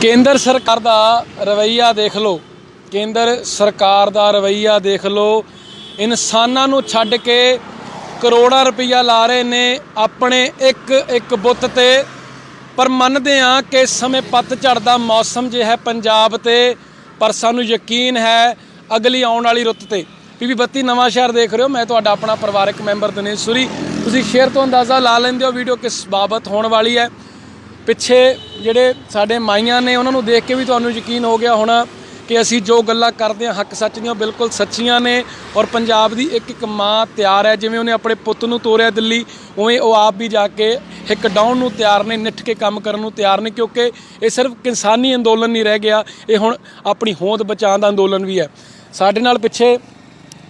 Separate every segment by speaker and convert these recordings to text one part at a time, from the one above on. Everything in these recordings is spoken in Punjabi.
Speaker 1: ਕੇਂਦਰ ਸਰਕਾਰ ਦਾ ਰਵਈਆ ਦੇਖ ਲਓ। ਕੇਂਦਰ ਸਰਕਾਰ ਦਾ ਰਵਈਆ ਦੇਖ ਲਓ। ਇਨਸਾਨਾਂ ਨੂੰ ਛੱਡ ਕੇ ਕਰੋੜਾਂ ਰੁਪਈਆ ਲਾ ਰਹੇ ਨੇ ਆਪਣੇ ਇੱਕ ਇੱਕ ਬੁੱਤ ਤੇ। ਪਰ ਮੰਨਦੇ ਆ ਕਿ ਇਸ ਸਮੇਂ ਪਤਝੜ ਦਾ ਮੌਸਮ ਜੇ ਹੈ ਪੰਜਾਬ ਤੇ। ਪਰ ਸਾਨੂੰ ਯਕੀਨ ਹੈ ਅਗਲੀ ਆਉਣ ਵਾਲੀ ਰੁੱਤ ਤੇ। ਪੀਪੀ ਬੱਤੀ, ਨਵਾਂ ਸ਼ਹਿਰ ਦੇਖ ਰਹੇ ਹੋ। ਮੈਂ ਤੁਹਾਡਾ ਆਪਣਾ ਪਰਿਵਾਰਕ ਮੈਂਬਰ ਦਿਨੇਸ਼ ਸੂਰੀ। ਤੁਸੀਂ ਸ਼ੇਅਰ ਤੋਂ ਅੰਦਾਜ਼ਾ ਲਾ ਲੈਂਦੇ ਹੋ। ਵੀਡੀਓ ਕਿਸ ਬਾਬਤ ਹੋਣ ਵਾਲੀ ਹੈ। ਪਿੱਛੇ ਜਿਹੜੇ ਸਾਡੇ ਮਾਈਆਂ ਨੇ ਉਹਨਾਂ ਨੂੰ ਦੇਖ ਕੇ ਵੀ ਤੁਹਾਨੂੰ ਯਕੀਨ ਹੋ ਗਿਆ ਹੋਣਾ ਕਿ ਅਸੀਂ ਜੋ ਗੱਲਾਂ ਕਰਦੇ ਹਾਂ, ਹੱਕ ਸੱਚ ਦੀਆਂ ਉਹ ਬਿਲਕੁਲ ਸੱਚੀਆਂ ਨੇ ਔਰ ਪੰਜਾਬ ਦੀ ਇੱਕ ਇੱਕ ਮਾਂ ਤਿਆਰ ਹੈ, ਜਿਵੇਂ ਉਹਨੇ ਆਪਣੇ ਪੁੱਤ ਨੂੰ ਤੋਰਿਆ ਦਿੱਲੀ, ਉਵੇਂ ਉਹ ਆਪ ਵੀ ਜਾ ਕੇ ਇੱਕ ਡਾਊਨ ਨੂੰ ਤਿਆਰ ਨੇ, ਨਿੱਠ ਕੇ ਕੰਮ ਕਰਨ ਨੂੰ ਤਿਆਰ ਨੇ, ਕਿਉਂਕਿ ਇਹ ਸਿਰਫ ਕਿਸਾਨੀ ਅੰਦੋਲਨ ਨਹੀਂ ਰਹਿ ਗਿਆ, ਇਹ ਹੁਣ ਆਪਣੀ ਹੋਂਦ ਬਚਾਉਣ ਦਾ ਅੰਦੋਲਨ ਵੀ ਹੈ। ਸਾਡੇ ਨਾਲ ਪਿੱਛੇ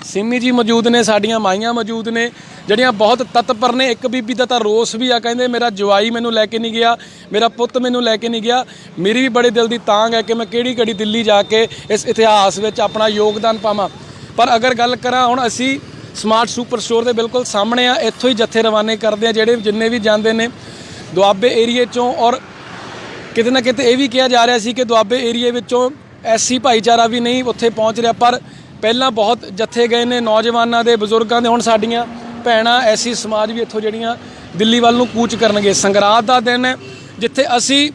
Speaker 1: ਸਿੰਮੀ ਜੀ ਮੌਜੂਦ ਨੇ, ਸਾਡੀਆਂ ਮਾਈਆਂ ਮੌਜੂਦ ਨੇ, ਜਿਹੜੀਆਂ ਬਹੁਤ ਤਤਪਰ ਨੇ। ਇੱਕ ਬੀਬੀ ਦਾ ਤਾਂ ਰੋਸ ਵੀ ਆ, ਕਹਿੰਦੇ ਮੇਰਾ ਜਵਾਈ ਮੈਨੂੰ ਲੈ ਕੇ ਨਹੀਂ ਗਿਆ, ਮੇਰਾ ਪੁੱਤ ਮੈਨੂੰ ਲੈ ਕੇ ਨਹੀਂ ਗਿਆ। ਮੇਰੀ ਵੀ ਬੜੇ ਦਿਲ ਦੀ ਤਾਂਗ ਹੈ ਕਿ ਮੈਂ ਕਿਹੜੀ ਘੜੀ ਦਿੱਲੀ ਜਾ ਕੇ ਇਸ ਇਤਿਹਾਸ ਵਿੱਚ ਆਪਣਾ ਯੋਗਦਾਨ ਪਾਵਾਂ। ਪਰ ਅਗਰ ਗੱਲ ਕਰਾਂ, ਹੁਣ ਅਸੀਂ ਸਮਾਰਟ ਸੁਪਰ ਸਟੋਰ ਦੇ ਬਿਲਕੁਲ ਸਾਹਮਣੇ ਆ, ਇੱਥੋਂ ਹੀ ਜੱਥੇ ਰਵਾਨੇ ਕਰਦੇ ਆ, ਜਿਹੜੇ ਜਿੰਨੇ ਵੀ ਜਾਂਦੇ ਨੇ ਦੁਆਬੇ ਏਰੀਏ ਚੋਂ। ਔਰ ਕਿਤੇ ਨਾ ਕਿਤੇ ਇਹ ਵੀ ਕਿਹਾ ਜਾ ਰਿਹਾ ਸੀ ਕਿ ਦੁਆਬੇ ਏਰੀਏ ਵਿੱਚੋਂ ਐਸੀ ਭਾਈਚਾਰਾ ਵੀ ਨਹੀਂ ਉੱਥੇ ਪਹੁੰਚ ਰਿਹਾ, ਪਰ ਪਹਿਲਾਂ ਬਹੁਤ ਜੱਥੇ ਗਏ ਨੇ ਨੌਜਵਾਨਾਂ ਦੇ, ਬਜ਼ੁਰਗਾਂ ਦੇ, ਹੁਣ ਸਾਡੀਆਂ ਭੈਣਾਂ ਐਸੀ ਸਮਾਜ ਵੀ ਇੱਥੋਂ ਜਿਹੜੀਆਂ ਦਿੱਲੀ ਵੱਲ ਨੂੰ ਕੂਚ ਕਰਨਗੇ। ਸੰਗਰਾਦ ਦਾ ਦਿਨ ਹੈ, ਜਿੱਥੇ ਅਸੀਂ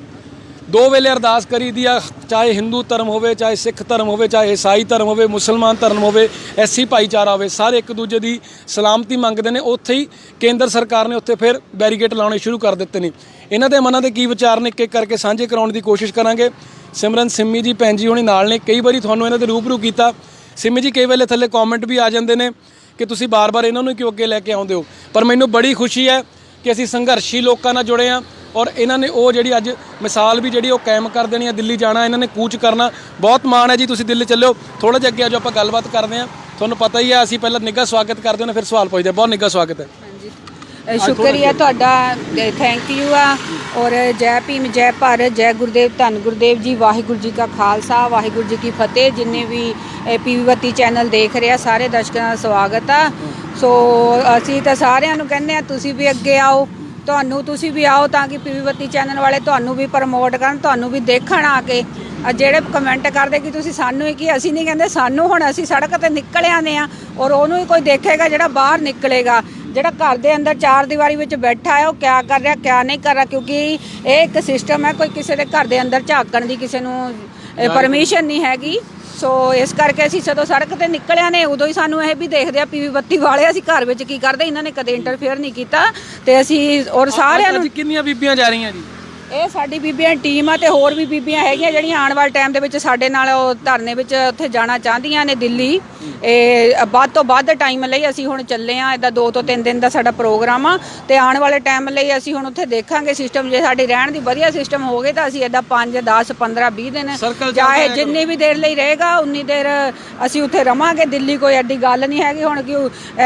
Speaker 1: ਦੋ ਵੇਲੇ ਅਰਦਾਸ ਕਰੀ ਦੀ ਆ, ਚਾਹੇ ਹਿੰਦੂ ਧਰਮ ਹੋਵੇ, ਚਾਹੇ ਸਿੱਖ ਧਰਮ ਹੋਵੇ, ਚਾਹੇ ਈਸਾਈ ਧਰਮ ਹੋਵੇ, ਮੁਸਲਮਾਨ ਧਰਮ ਹੋਵੇ, ਐਸੀ ਭਾਈਚਾਰਾ ਹੋਵੇ, ਸਾਰੇ ਇੱਕ ਦੂਜੇ ਦੀ ਸਲਾਮਤੀ ਮੰਗਦੇ ਨੇ। ਉੱਥੇ ਹੀ ਕੇਂਦਰ ਸਰਕਾਰ ਨੇ ਉੱਥੇ ਫਿਰ ਬੈਰੀਕੇਡ ਲਾਉਣੇ ਸ਼ੁਰੂ ਕਰ ਦਿੱਤੇ ਨੇ। ਇਹਨਾਂ ਦੇ ਮਨਾਂ ਦੇ ਕੀ ਵਿਚਾਰ ਨੇ ਇੱਕ ਇੱਕ ਕਰਕੇ ਸਾਂਝੇ ਕਰਾਉਣ ਦੀ ਕੋਸ਼ਿਸ਼ ਕਰਾਂਗੇ। ਸਿਮਰਨ ਸਿੰਮੀ ਜੀ ਭੈਣ ਜੀ ਹੋਣੀ ਨਾਲ ਨੇ, ਕਈ ਵਾਰੀ ਤੁਹਾਨੂੰ ਇਹਨਾਂ ਦੇ ਰੂਬਰੂ ਕੀਤਾ। ਸਿੰਮੀ ਜੀ, ਕਈ ਵੇਲੇ ਥੱਲੇ ਕਮੈਂਟ ਵੀ ਆ ਜਾਂਦੇ ਨੇ ਕਿ ਤੁਸੀਂ ਬਾਰ-ਬਾਰ ਇਹਨਾਂ ਨੂੰ ਕਿਉਂ ਅੱਗੇ ਲੈ ਕੇ ਆਉਂਦੇ ਹੋ? ਪਰ ਮੈਨੂੰ ਬੜੀ ਖੁਸ਼ੀ ਹੈ ਕਿ ਅਸੀਂ ਸੰਘਰਸ਼ੀ ਲੋਕਾਂ ਨਾਲ ਜੁੜੇ ਹਾਂ ਔਰ ਇਹਨਾਂ ਨੇ ਉਹ ਜਿਹੜੀ ਅੱਜ ਮਿਸਾਲ ਵੀ ਜਿਹੜੀ ਉਹ ਕਾਇਮ ਕਰ ਦੇਣੀ ਆ ਦਿੱਲੀ ਜਾਣਾ, ਇਹਨਾਂ ਨੇ ਕੂਚ ਕਰਨਾ। ਬਹੁਤ ਮਾਣ ਹੈ ਜੀ, ਤੁਸੀਂ ਦਿੱਲੀ ਚੱਲਿਓ। ਥੋੜਾ ਜਿਹਾ ਅੱਗੇ ਆਜੋ ਆਪਾਂ ਗੱਲਬਾਤ ਕਰਦੇ ਹਾਂ। ਤੁਹਾਨੂੰ ਪਤਾ ਹੀ ਹੈ, ਅਸੀਂ ਪਹਿਲਾਂ ਨਿੱਘਾ ਸਵਾਗਤ ਕਰਦੇ ਹਾਂ, ਫਿਰ ਸਵਾਲ ਪੁੱਛਦੇ ਹਾਂ। ਬਹੁਤ ਨਿੱਘਾ ਸਵਾਗਤ ਹੈ।
Speaker 2: ਸ਼ੁਕਰੀਆ ਤੁਹਾਡਾ ਥੈਂਕ ਯੂ ਆ। ਔਰ ਜੈ ਭੀਮ, ਜੈ ਭਾਰਤ, ਜੈ ਗੁਰਦੇਵ, ਧੰਨ ਗੁਰਦੇਵ ਜੀ, ਵਾਹਿਗੁਰੂ ਜੀ ਕਾ ਖਾਲਸਾ, ਵਾਹਿਗੁਰੂ ਜੀ ਕੀ ਫਤਿਹ। ਜਿੰਨੇ ਵੀ ਪੀਵੀਵਤੀ ਚੈਨਲ ਦੇਖ ਰਿਹਾ ਸਾਰੇ ਦਰਸ਼ਕਾਂ ਦਾ ਸਵਾਗਤ ਆ। ਸੋ ਅਸੀਂ ਤਾਂ ਸਾਰਿਆਂ ਨੂੰ ਕਹਿੰਦੇ ਆ, ਤੁਸੀਂ ਵੀ ਅੱਗੇ ਆਓ। ਤੁਹਾਨੂੰ, ਤੁਸੀਂ ਵੀ ਆਓ ਤਾਂ ਕਿ ਪੀਵੀਵਤੀ ਚੈਨਲ ਵਾਲੇ ਤੁਹਾਨੂੰ ਵੀ ਪ੍ਰਮੋਟ ਕਰਨ, ਤੁਹਾਨੂੰ ਵੀ ਦੇਖਣ ਆ ਕੇ। ਜਿਹੜੇ ਕਮੈਂਟ ਕਰਦੇ ਕਿ ਤੁਸੀਂ ਸਾਨੂੰ ਹੀ ਕੀ, ਅਸੀਂ ਨਹੀਂ ਕਹਿੰਦੇ, ਸਾਨੂੰ ਹੁਣ ਅਸੀਂ ਸੜਕ ਤੇ ਨਿਕਲ ਆਨੇ ਆ। ਔਰ ਉਹਨੂੰ ਹੀ ਕੋਈ ਦੇਖੇਗਾ ਜਿਹੜਾ ਬਾਹਰ ਨਿਕਲੇਗਾ। ਜਿਹੜਾ ਘਰ ਦੇ ਅੰਦਰ ਚਾਰ ਦੀਵਾਰੀ ਵਿੱਚ ਬੈਠਾ ਹੈ ਉਹ ਕਿਆ ਕਰ ਰਿਹਾ ਕਿਆ ਨਹੀਂ ਕਰ ਰਿਹਾ ਕਿਉਂਕਿ ਇਹ ਇੱਕ ਸਿਸਟਮ ਹੈ ਕੋਈ ਕਿਸੇ ਦੇ ਘਰ ਦੇ ਅੰਦਰ ਝਾਕਣ ਦੀ ਕਿਸੇ ਨੂੰ ਪਰਮਿਸ਼ਨ ਨਹੀਂ ਹੈਗੀ। ਸੋ ਇਸ ਕਰਕੇ ਅਸੀਂ ਜਦੋਂ ਸੜਕ ਤੇ ਨਿਕਲਿਆ ਨੇ ਉਦੋਂ ਹੀ ਸਾਨੂੰ ਇਹ ਵੀ ਦੇਖਦੇ ਆ ਪੀਵੀ ਬੱਤੀ ਵਾਲੇ ਅਸੀਂ ਘਰ ਵਿੱਚ ਕੀ ਕਰਦੇ ਇਹਨਾਂ ਨੇ ਕਦੇ ਇੰਟਰਫੇਅਰ ਨਹੀਂ ਕੀਤਾ ਤੇ ਅਸੀਂ ਔਰ ਸਾਰਿਆਂ ਨੂੰ
Speaker 1: ਕਿੰਨੀਆਂ ਬੀਬੀਆਂ ਜਾ ਰਹੀਆਂ ਜੀ?
Speaker 2: ਇਹ ਸਾਡੀ ਬੀਬੀਆਂ ਟੀਮ ਆ ਤੇ ਹੋਰ ਵੀ ਬੀਬੀਆਂ ਹੈਗੀਆਂ ਜਿਹੜੀਆਂ ਆਉਣ ਵਾਲੇ ਟਾਈਮ ਦੇ ਵਿੱਚ ਸਾਡੇ ਨਾਲ ਉਹ ਧਰਨੇ ਵਿੱਚ ਉੱਥੇ ਜਾਣਾ ਚਾਹੁੰਦੀਆਂ ਨੇ ਦਿੱਲੀ। ਇਹ ਵੱਧ ਤੋਂ ਵੱਧ ਟਾਈਮ ਲਈ ਅਸੀਂ ਹੁਣ ਚੱਲੇ ਆ ਇਹਦਾ 2 ਤੋਂ 3 ਦਿਨ ਦਾ ਸਾਡਾ ਪ੍ਰੋਗਰਾਮ ਆ ਤੇ ਆਉਣ ਵਾਲੇ ਟਾਈਮ ਲਈ ਅਸੀਂ ਹੁਣ ਉੱਥੇ ਦੇਖਾਂਗੇ ਸਿਸਟਮ ਜੇ ਸਾਡੀ ਰਹਿਣ ਦੀ ਵਧੀਆ ਸਿਸਟਮ ਹੋਵੇ ਤਾਂ ਅਸੀਂ ਇਹਦਾ 5 10 15 20 ਦਿਨ ਚਾਹੇ ਜਿੰਨੀ ਵੀ ਦੇਰ ਲਈ ਰਹੇਗਾ ਉਨੀ ਦੇਰ ਅਸੀਂ ਉੱਥੇ ਰਵਾਂਗੇ। ਦਿੱਲੀ ਕੋਈ ਐਡੀ ਗੱਲ ਨਹੀਂ ਹੈਗੀ ਹੁਣ ਕਿ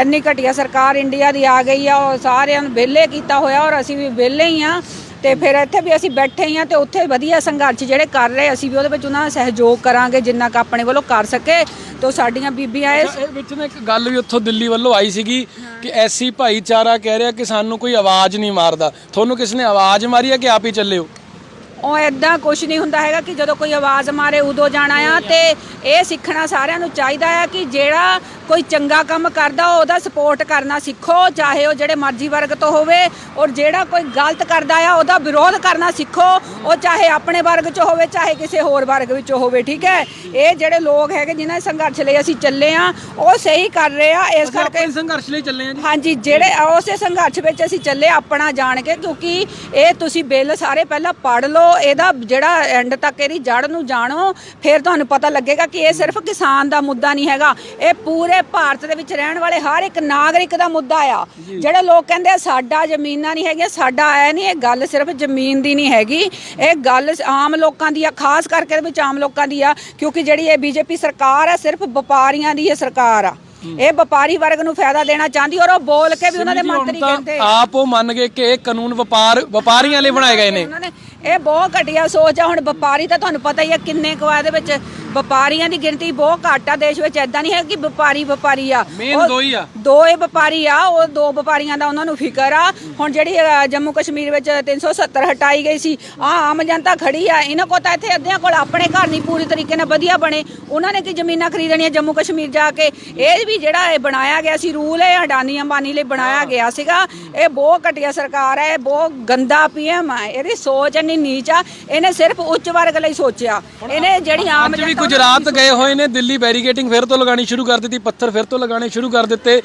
Speaker 2: ਇੰਨੀ ਘਟੀਆ ਸਰਕਾਰ ਇੰਡੀਆ ਦੀ ਆ ਗਈ ਆ ਉਹ ਸਾਰਿਆਂ ਨੂੰ ਵਿਹਲੇ ਕੀਤਾ ਹੋਇਆ ਔਰ ਅਸੀਂ ਵੀ ਵਿਹਲੇ ਹੀ ਆ। ਤੇ ਫਿਰ ਇੱਥੇ ਵੀ ਅਸੀਂ ਬੈਠੇ ਹੀ ਆ ਤੇ ਉੱਥੇ ਵਧੀਆ ਸੰਘਰਸ਼ ਜਿਹੜੇ ਕਰ ਰਹੇ ਅਸੀਂ ਵੀ ਉਹਦੇ ਵਿੱਚ ਉਹਨਾਂ ਦਾ ਸਹਿਯੋਗ ਕਰਾਂਗੇ ਜਿੰਨਾ ਕੁ ਆਪਣੇ ਵੱਲੋਂ ਕਰ ਸਕੇ ਤੇ ਸਾਡੀਆਂ ਬੀਬੀਆਂ ਇਸ
Speaker 1: ਇਹ ਵਿੱਚ ਨਾ ਇੱਕ ਗੱਲ ਵੀ ਉੱਥੋਂ ਦਿੱਲੀ ਵੱਲੋਂ ਆਈ ਸੀਗੀ ਕਿ ਐਸੀ ਭਾਈਚਾਰਾ ਕਹਿ ਰਿਹਾ ਕਿ ਸਾਨੂੰ ਕੋਈ ਆਵਾਜ਼ ਨਹੀਂ ਮਾਰਦਾ। ਤੁਹਾਨੂੰ ਕਿਸ ਨੇ ਆਵਾਜ਼ ਮਾਰੀ ਹੈ ਕਿ ਆਪ ਹੀ ਚੱਲੇ ਹੋ?
Speaker 2: ਉਹ ਐਦਾਂ ਕੁਝ ਨਹੀਂ ਹੁੰਦਾ ਹੈਗਾ ਕਿ ਜਦੋਂ ਕੋਈ ਆਵਾਜ਼ ਮਾਰੇ ਉਦੋਂ ਜਾਣਾ ਆ ਤੇ ਇਹ ਸਿੱਖਣਾ ਸਾਰਿਆਂ ਨੂੰ ਚਾਹੀਦਾ ਆ ਕਿ ਜਿਹੜਾ ਕੋਈ ਚੰਗਾ ਕੰਮ ਕਰਦਾ ਉਹਦਾ ਸਪੋਰਟ ਕਰਨਾ ਸਿੱਖੋ ਚਾਹੇ ਉਹ ਜਿਹੜੇ ਮਰਜ਼ੀ ਵਰਗ ਤੋਂ ਹੋਵੇ ਔਰ ਜਿਹੜਾ ਕੋਈ ਗਲਤ ਕਰਦਾ ਆ ਉਹਦਾ ਵਿਰੋਧ ਕਰਨਾ ਸਿੱਖੋ ਉਹ ਚਾਹੇ ਆਪਣੇ ਵਰਗ 'ਚ ਹੋਵੇ ਚਾਹੇ ਕਿਸੇ ਹੋਰ ਵਰਗ ਵਿੱਚ ਹੋਵੇ ਠੀਕ ਹੈ? ਇਹ ਜਿਹੜੇ ਲੋਕ ਹੈਗੇ ਜਿਨ੍ਹਾਂ ਦੇ ਸੰਘਰਸ਼ ਲਈ ਅਸੀਂ ਚੱਲੇ ਆ ਉਹ ਸਹੀ ਕਰ ਰਹੇ ਆ ਇਸ
Speaker 1: ਅਸੀਂ
Speaker 2: ਕਰਕੇ
Speaker 1: ਆਪਣੇ ਸੰਘਰਸ਼ ਲਈ ਚੱਲੇ ਹਾਂ ਜੀ?
Speaker 2: ਹਾਂਜੀ ਜਿਹੜੇ ਉਸੇ ਸੰਘਰਸ਼ ਵਿੱਚ ਅਸੀਂ ਚੱਲੇ ਆਪਣਾ ਜਾਣ ਕੇ ਕਿਉਂਕਿ ਇਹ ਤੁਸੀਂ ਬਿੱਲ ਸਾਰੇ ਪਹਿਲਾਂ ਪੜ੍ਹ ਲਓ ਇਹਦਾ ਜਿਹੜਾ ਐਂਡ ਤੱਕ ਇਹਦੀ ਜੜ ਨੂੰ ਜਾਣੋ ਫਿਰ ਤੁਹਾਨੂੰ ਪਤਾ ਲੱਗੇਗਾ ਕਿ ਇਹ ਸਿਰਫ ਕਿਸਾਨ ਦਾ ਮੁੱਦਾ ਨਹੀਂ ਹੈਗਾ। ਇਹ ਪੂਰੇ ਭਾਰਤ ਦੇ ਵਿੱਚ ਰਹਿਣ ਵਾਲੇ ਹਰ ਇੱਕ ਨਾਗਰਿਕ ਦਾ ਮੁੱਦਾ ਆ। ਜਿਹੜੇ ਲੋਕ ਕਹਿੰਦੇ ਸਾਡਾ ਜ਼ਮੀਨਾਂ ਨਹੀਂ ਹੈਗੀਆਂ ਸਾਡਾ ਆਇਆ ਨਹੀਂ ਇਹ ਗੱਲ ਸਿਰਫ ਜ਼ਮੀਨ ਦੀ ਨਹੀਂ ਹੈਗੀ। ਇਹ ਗੱਲ ਆਮ ਲੋਕਾਂ ਦੀ ਆ ਖਾਸ ਕਰਕੇ ਇਹਦੇ ਵਿੱਚ ਆਮ ਲੋਕਾਂ ਦੀ ਆ ਕਿਉਂਕਿ ਜਿਹੜੀ ਇਹ ਬੀਜੇਪੀ ਸਰਕਾਰ ਆ ਸਿਰਫ ਵਪਾਰੀਆਂ ਦੀ ਇਹ ਸਰਕਾਰ ਆ। ਇਹ ਵਪਾਰੀ ਵਰਗ ਨੂੰ ਫਾਇਦਾ ਦੇਣਾ ਚਾਹੁੰਦੀ ਔਰ ਉਹ ਬੋਲ ਕੇ ਵੀ ਉਹਨਾਂ ਦੇ ਮੰਤਰੀ ਕਹਿੰਦੇ
Speaker 1: ਆਪ ਉਹ ਮੰਨ ਗਏ ਕਿ ਇਹ ਕਾਨੂੰਨ ਵਪਾਰ ਵਪਾਰੀਆਂ ਲਈ ਬਣਾਏ ਗਏ ਨੇ
Speaker 2: ਇਹ ਬਹੁਤ ਘਟੀਆ ਸੋਚ ਆ ਹੁਣ ਵਪਾਰੀ ਤਾਂ ਤੁਹਾਨੂੰ ਪਤਾ ਹੀ ਆ ਕਿੰਨੇ ਕੁ ਆ ਇਹਦੇ ਵਿੱਚ। ਵਪਾਰੀਆਂ ਦੀ ਗਿਣਤੀ ਬਹੁਤ ਘੱਟ ਆ ਦੇਸ਼ ਵਿੱਚ ਐਦਾਂ ਨਹੀਂ ਹੈ ਕਿ ਵਪਾਰੀ ਵਪਾਰੀ ਆ। ਉਹ
Speaker 1: ਦੋ ਹੀ ਆ।
Speaker 2: ਦੋ ਹੀ ਵਪਾਰੀ ਆ ਉਹ ਦੋ ਵਪਾਰੀਆਂ ਦਾ ਉਹਨਾਂ ਨੂੰ ਫਿਕਰ ਆ। ਹੁਣ ਜਿਹੜੀ ਅ, ਜੰਮੂ ਕਸ਼ਮੀਰ ਵਿੱਚ 370 ਹਟਾਈ ਗਈ ਸੀ ਆ ਆਮ ਜਨਤਾ ਖੜੀ ਆ। ਇਹਨਾਂ ਕੋਲ ਤਾਂ ਇੱਥੇ ਅੱਧਿਆਂ ਕੋਲ ਆਪਣੇ ਘਰ ਨਹੀਂ ਪੂਰੀ ਤਰੀਕੇ ਨਾਲ ਵਧੀਆ ਬਣੇ। ਉਹਨਾਂ ਨੇ ਕੀ ਜ਼ਮੀਨਾਂ ਖਰੀਦਣੀਆਂ ਜੰਮੂ ਕਸ਼ਮੀਰ ਜਾ ਕੇ? ਇਹ ਵੀ ਜਿਹੜਾ ਇਹ ਬਣਾਇਆ ਗਿਆ ਸੀ ਰੂਲ ਇਹ ਅਡਾਨੀ ਅੰਬਾਨੀ ਲਈ ਬਣਾਇਆ ਗਿਆ ਸੀਗਾ। ਇਹ ਬਹੁਤ ਘਟੀਆ ਸਰਕਾਰ ਹੈ ਇਹ ਬਹੁਤ ਗੰਦਾ ਪੀਐਮ ਆ। ਇਹਦੀ ਸੋਚ ਇੰਨੀ ਨੀਚ ਆ ਇਹਨੇ ਸਿਰਫ ਉੱਚ ਵਰਗ ਲਈ ਸੋਚਿਆ। ਇਹਨੇ ਜਿਹੜੀ ਆਮ
Speaker 1: ਅੱਜ ਵੀ
Speaker 2: ਜਨਤਾ
Speaker 1: ਗੁਜਰਾਤ ਗਏ ਹੋਏ ਨੇ ਦਿੱਲੀ ਬੈਰੀਕੇਟਿੰਗ ਫਿਰ ਤੋਂ ਲਗਾਣੀ ਸ਼ੁਰੂ ਕਰ ਦਿੱਤੀ ਪੱਥਰ ਫਿਰ ਤੋਂ ਲਗਾਣੇ ਸ਼ੁਰੂ ਕਰ ਦਿੱਤੇ।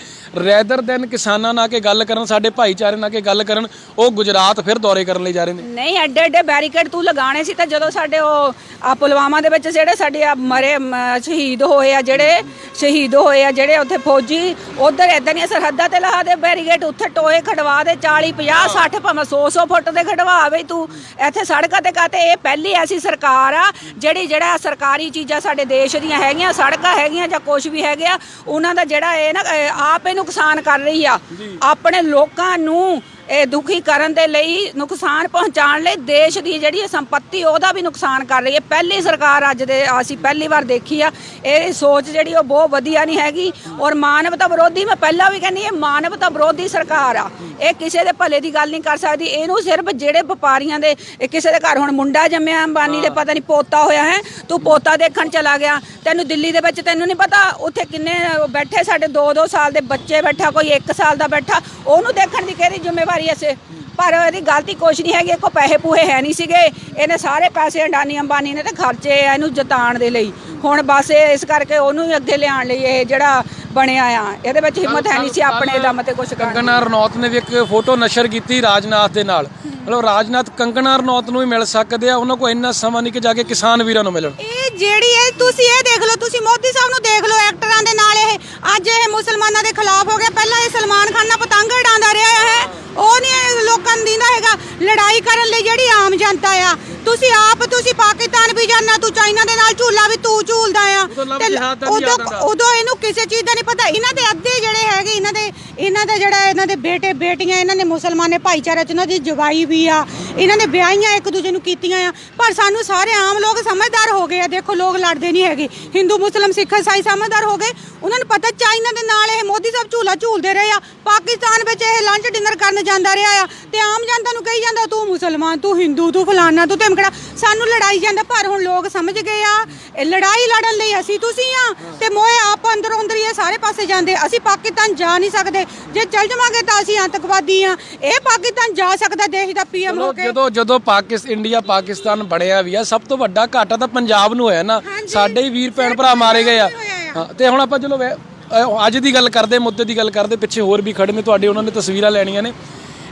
Speaker 1: ਰੈਦਰ ਦੈਨ ਕਿਸਾਨਾਂ ਨਾਲ ਕੇ ਗੱਲ ਕਰਨ ਸਾਡੇ ਭਾਈਚਾਰੇ ਨਾਲ ਕੇ ਗੱਲ ਕਰਨ ਉਹ ਗੁਜਰਾਤ ਫਿਰ ਦੌਰੇ ਕਰਨ ਲਈ ਜਾ ਰਹੇ ਨੇ।
Speaker 2: ਨਹੀਂ ਐਡੇ ਐਡੇ ਬੈਰੀਕੇਡ ਤੂੰ ਲਗਾਣੇ ਸੀ ਤਾਂ ਜਦੋਂ ਸਾਡੇ ਉਹ ਆ ਪੁਲਵਾਮਾ ਦੇ ਵਿੱਚ ਜਿਹੜੇ ਸਾਡੇ ਆ ਮਰੇ ਮ, ਸ਼ਹੀਦ ਹੋਏ ਆ ਜਿਹੜੇ ਸ਼ਹੀਦ ਹੋਏ ਆ ਜਿਹੜੇ ਉੱਥੇ ਫੌਜੀ ਉਧਰ ਇਦਾਂ ਦੀਆਂ ਸਰਹੱਦਾਂ ਤੇ ਲਾ ਦੇ ਬੈਰੀਕੇਡ ਉੱਥੇ ਟੋਏ ਖੜਵਾ ਦੇ 40 50 60 ਭਾਵੇਂ 100 100 ਫੁੱਟ ਦੇ ਖੜਵਾਵੇ ਤੂੰ ਇੱਥੇ ਸੜਕਾਂ ਤੇ ਕਾਤੇ ਇਹ ਪਹਿਲੀ ਐਸੀ ਸਰਕਾਰ ਆ ਜਿਹੜੀ ਜਿਹੜਾ ਸਰਕਾਰੀ ਚੀਜ਼ਾਂ ਸਾਡੇ ਦੇਸ਼ ਦੀਆਂ ਹੈਗੀਆਂ ਸੜਕਾਂ ਹੈਗੀਆਂ ਜਾਂ ਕੁਝ ਵੀ ਹੈਗੇ ਆ ਉਹਨਾਂ ਦਾ ਜਿਹੜਾ ਇਹ ਨਾ ਇਹ ਆਪ ਇਹ ਨੁਕਸਾਨ ਕਰ ਰਹੀ ਆ। ਆਪਣੇ ਲੋਕਾਂ ਨੂੰ ਇਹ ਦੁਖੀ ਕਰਨ ਦੇ ਲਈ ਨੁਕਸਾਨ ਪਹੁੰਚਾਉਣ ਲਈ ਦੇਸ਼ ਦੀ ਜਿਹੜੀ ਇਹ ਸੰਪਤੀ ਉਹਦਾ ਵੀ ਨੁਕਸਾਨ ਕਰ ਰਹੀ ਹੈ। ਪਹਿਲੀ ਸਰਕਾਰ ਅੱਜ ਦੇ ਅਸੀਂ ਪਹਿਲੀ ਵਾਰ ਦੇਖੀ ਆ। ਇਹ ਸੋਚ ਜਿਹੜੀ ਉਹ ਬਹੁਤ ਵਧੀਆ ਨਹੀਂ ਹੈਗੀ। ਔਰ ਮਾਨਵਤਾ ਵਿਰੋਧੀ ਮੈਂ ਪਹਿਲਾਂ ਵੀ ਕਹਿੰਦੀ ਇਹ ਮਾਨਵਤਾ ਵਿਰੋਧੀ ਸਰਕਾਰ ਆ। ਇਹ ਕਿਸੇ ਦੇ ਭਲੇ ਦੀ ਗੱਲ ਨਹੀਂ ਕਰ ਸਕਦੀ। ਇਹਨੂੰ ਸਿਰਫ ਜਿਹੜੇ ਵਪਾਰੀਆਂ ਦੇ ਕਿਸੇ ਦੇ ਘਰ ਹੁਣ ਮੁੰਡਾ ਜੰਮਿਆ ਅੰਬਾਨੀ ਦੇ ਪਤਾ ਨਹੀਂ ਪੋਤਾ ਹੋਇਆ ਹੈ। ਤੂੰ ਪੋਤਾ ਦੇਖਣ ਚਲਾ ਗਿਆ। ਤੈਨੂੰ ਦਿੱਲੀ ਦੇ ਵਿੱਚ ਤੈਨੂੰ ਨਹੀਂ ਪਤਾ ਉੱਥੇ ਕਿੰਨੇ ਬੈਠੇ ਸਾਡੇ 2-2 ਸਾਲ ਦੇ ਬੱਚੇ ਬੈਠਾ ਕੋਈ 1 ਸਾਲ ਦਾ ਬੈਠਾ। ਉਹਨੂੰ ਦੇਖਣ ਦੀ ਕਿਹੜੀ ਜ਼ਿੰਮੇਵਾਰੀ ਐਸੇ ਪਰ ਇਹਦੀ ਗਲਤੀ ਕੁਛ ਨਹੀਂ ਹੈਗੀ ਕੋ ਪੈਸੇ ਪੂਹੇ ਹੈ ਨਹੀਂ ਸੀਗੇ। ਇਹਨੇ ਸਾਰੇ ਪੈਸੇ ਅੰਡਾਨੀ ਅੰਬਾਨੀ ਨੇ ਤੇ ਖਰਚੇ ਆ ਇਹਨੂੰ ਜਤਾਉਣ ਦੇ ਲਈ। ਹੁਣ ਬਸ ਇਹ ਇਸ ਕਰਕੇ ਉਹਨੂੰ ਹੀ ਅੱਗੇ ਲਿਆਉਣ ਲਈ ਇਹ ਜਿਹੜਾ ਬਣਿਆ ਆ। ਇਹਦੇ ਵਿੱਚ ਹਿੰਮਤ ਹੈ ਨਹੀਂ ਸੀ ਆਪਣੇ ਦਮ ਤੇ ਕੁਝ ਕਰਨ।
Speaker 1: ਕੰਗਨਾ ਰਣੌਤ ਨੇ ਵੀ ਇੱਕ ਫੋਟੋ ਨਸ਼ਰ ਕੀਤੀ ਰਾਜਨਾਥ ਦੇ ਨਾਲ। ਮਤਲਬ ਰਾਜਨਾਥ ਕੰਗਨਾ ਰਣੌਤ ਨੂੰ ਵੀ ਮਿਲ ਸਕਦੇ ਆ ਉਹਨਾਂ ਕੋਲ ਇੰਨਾ ਸਮਾਂ ਨਹੀਂ ਕਿ ਜਾ ਕੇ ਕਿਸਾਨ ਵੀਰਾਂ ਨੂੰ ਮਿਲਣ।
Speaker 3: ਇਹ ਜਿਹੜੀ ਇਹ ਤੁਸੀਂ ਇਹ ਦੇਖ ਲਓ ਤੁਸੀਂ ਮੋਦੀ ਸਾਹਿਬ ਨੂੰ ਦੇਖ ਲਓ ਐਕਟਰਾਂ ਦੇ ਨਾਲ ਇਹ ਅੱਜ ਇਹ ਮੁਸਲਮਾਨਾਂ ਦੇ ਖਿਲਾਫ ਹੋ ਗਿਆ। ਪਹਿਲਾਂ ਇਹ ਸਲਮਾਨ ਖਾਨ ਨਾਲ ਪਤੰਗ ਉਡਾਉਂਦਾ ਰਿਹਾ ਹੈ। ਉਹ ਨਹੀਂ ਲੋਕਾਂ ਨੂੰ ਦਿੰਦਾ ਹੈਗਾ। ਲੜਾਈ ਕਰਨ ਲਈ ਜਿਹੜੀ ਆਮ ਜਨਤਾ ਆ। ਤੁਸੀਂ ਆਪ ਤੁਸੀਂ ਪਾਕਿਸਤਾਨ ਵੀ ਜਾਣਾ ਤੂੰ ਚਾਈਨਾ ਦੇ ਨਾਲ ਝੂਲਾ ਵੀ ਤੂੰ ਝੂਲਦਾ ਆ। ਤੇ ਉਦੋਂ। ਉਦੋਂ ਇਹਨੂੰ ਕਿਸੇ ਚੀਜ਼ ਦਾ ਨਹੀਂ ਪਤਾ। ਇਹਨਾਂ ਦੇ ਅੱਧੇ ਜਿਹੜੇ ਹੈਗੇ ਇਹਨਾਂ ਦੇ ਇਹਨਾਂ ਦੇ ਜਿਹੜਾ ਇਹਨਾਂ ਦੇ ਬੇਟੇ ਬੇਟੀਆਂ ਇਹਨਾਂ ਨੇ ਮੁਸਲਮਾਨ ਭਾਈਚਾਰੇ ਚ ਇਹਨਾਂ ਦੀ ਜਵਾਈ ਵੀ ਆ। ਇਹਨਾਂ ਨੇ ਵਿਆਹੀਆਂ ਇੱਕ ਦੂਜੇ ਨੂੰ ਕੀਤੀਆਂ ਆ। ਪਰ ਸਾਨੂੰ ਸਾਰੇ ਆਮ ਲੋਕ ਸਮਝਦਾਰ ਹੋ ਗਏ ਆ। ਦੇਖੋ ਲੋਕ ਲੜਦੇ ਨਹੀਂ ਹੈਗੇ। ਹਿੰਦੂ ਮੁਸਲਮ ਸਿੱਖ ਈਸਾਈ ਸਮਝਦਾਰ ਹੋ ਗਏ। ਉਹਨਾਂ ਨੂੰ ਪਤਾ ਚਾਈਨਾ ਦੇ ਨਾਲ ਇਹ ਮੋਦੀ ਸਾਹਿਬ ਝੂਲਾ ਝੂਲਦੇ ਰਹੇ ਆ ਪਾਕਿਸਤਾਨ ਵਿੱਚ ਇਹ ਲੰਚ ਡਿਨਰ ਕਰਨ ਜਾਂਦਾ ਰਿਹਾ ਆ। ਤੇ ਆਮ ਜਨਤਾ ਨੂੰ ਕਹੀ ਜਾਂਦਾ ਤੂੰ ਮੁਸਲਮਾਨ ਤੂੰ ਹਿੰਦੂ ਤੂੰ ਫਲਾਨਾ ਤੂੰ ਧਮਕੜਾ ਸਾਨੂੰ ਲੜਾਈ ਜਾਂਦਾ ਪਰ ਹੁਣ ਲੋਕ ਸਮਝ ਗਏ ਆ ਇਹ ਲੜਾਈ ਲੜਨ ਲਈ ਅਸੀਂ ਤੁਸੀਂ ਆ। ਤੇ ਮੋਏ ਆਪ ਅੰਦਰੋਂ ਅੰਦਰ ਹੀ ਸਾਰੇ ਪਾਸੇ ਜਾਂਦੇ ਅਸੀਂ ਪਾਕਿਸਤਾਨ ਜਾ ਨਹੀਂ ਸਕਦੇ। ਜੇ ਚੱਲ ਜਾਵਾਂਗੇ ਤਾਂ ਅਸੀਂ ਆਤੰਕਵਾਦੀ ਆ। ਇਹ ਪਾਕਿਸਤਾਨ ਜਾ ਸਕਦਾ ਦੇਸ਼ ਦਾ ਪੀਐਮ ਹੋ ਕੇ।
Speaker 1: ਜਦੋਂ ਜਦੋਂ ਪਾਕਿਸਤਾਨ ਇੰਡੀਆ ਪਾਕਿਸਤਾਨ ਬਣਿਆ ਵੀ ਆ ਸਭ ਤੋਂ ਵੱਡਾ ਘਾਟਾ ਤਾਂ ਪੰਜਾਬ ਨੂੰ ਹੋਇਆ ਨਾ। ਸਾਡੇ ਹੀ ਵੀਰ ਭੈਣ ਭਰਾ ਮਾਰੇ ਗਏ ਆ। ਹਾਂ, ਤੇ ਹੁਣ ਆਪਾਂ ਚਲੋ ਵੈ- ਅਹ ਅੱਜ ਦੀ ਗੱਲ ਕਰਦੇ ਮੁੱਦੇ ਦੀ ਗੱਲ ਕਰਦੇ ਪਿੱਛੇ ਹੋਰ ਵੀ ਖੜੇ ਨੇ ਤੁਹਾਡੇ ਉਹਨਾਂ ਨੇ ਤਸਵੀਰਾਂ ਲੈਣੀਆਂ ਨੇ।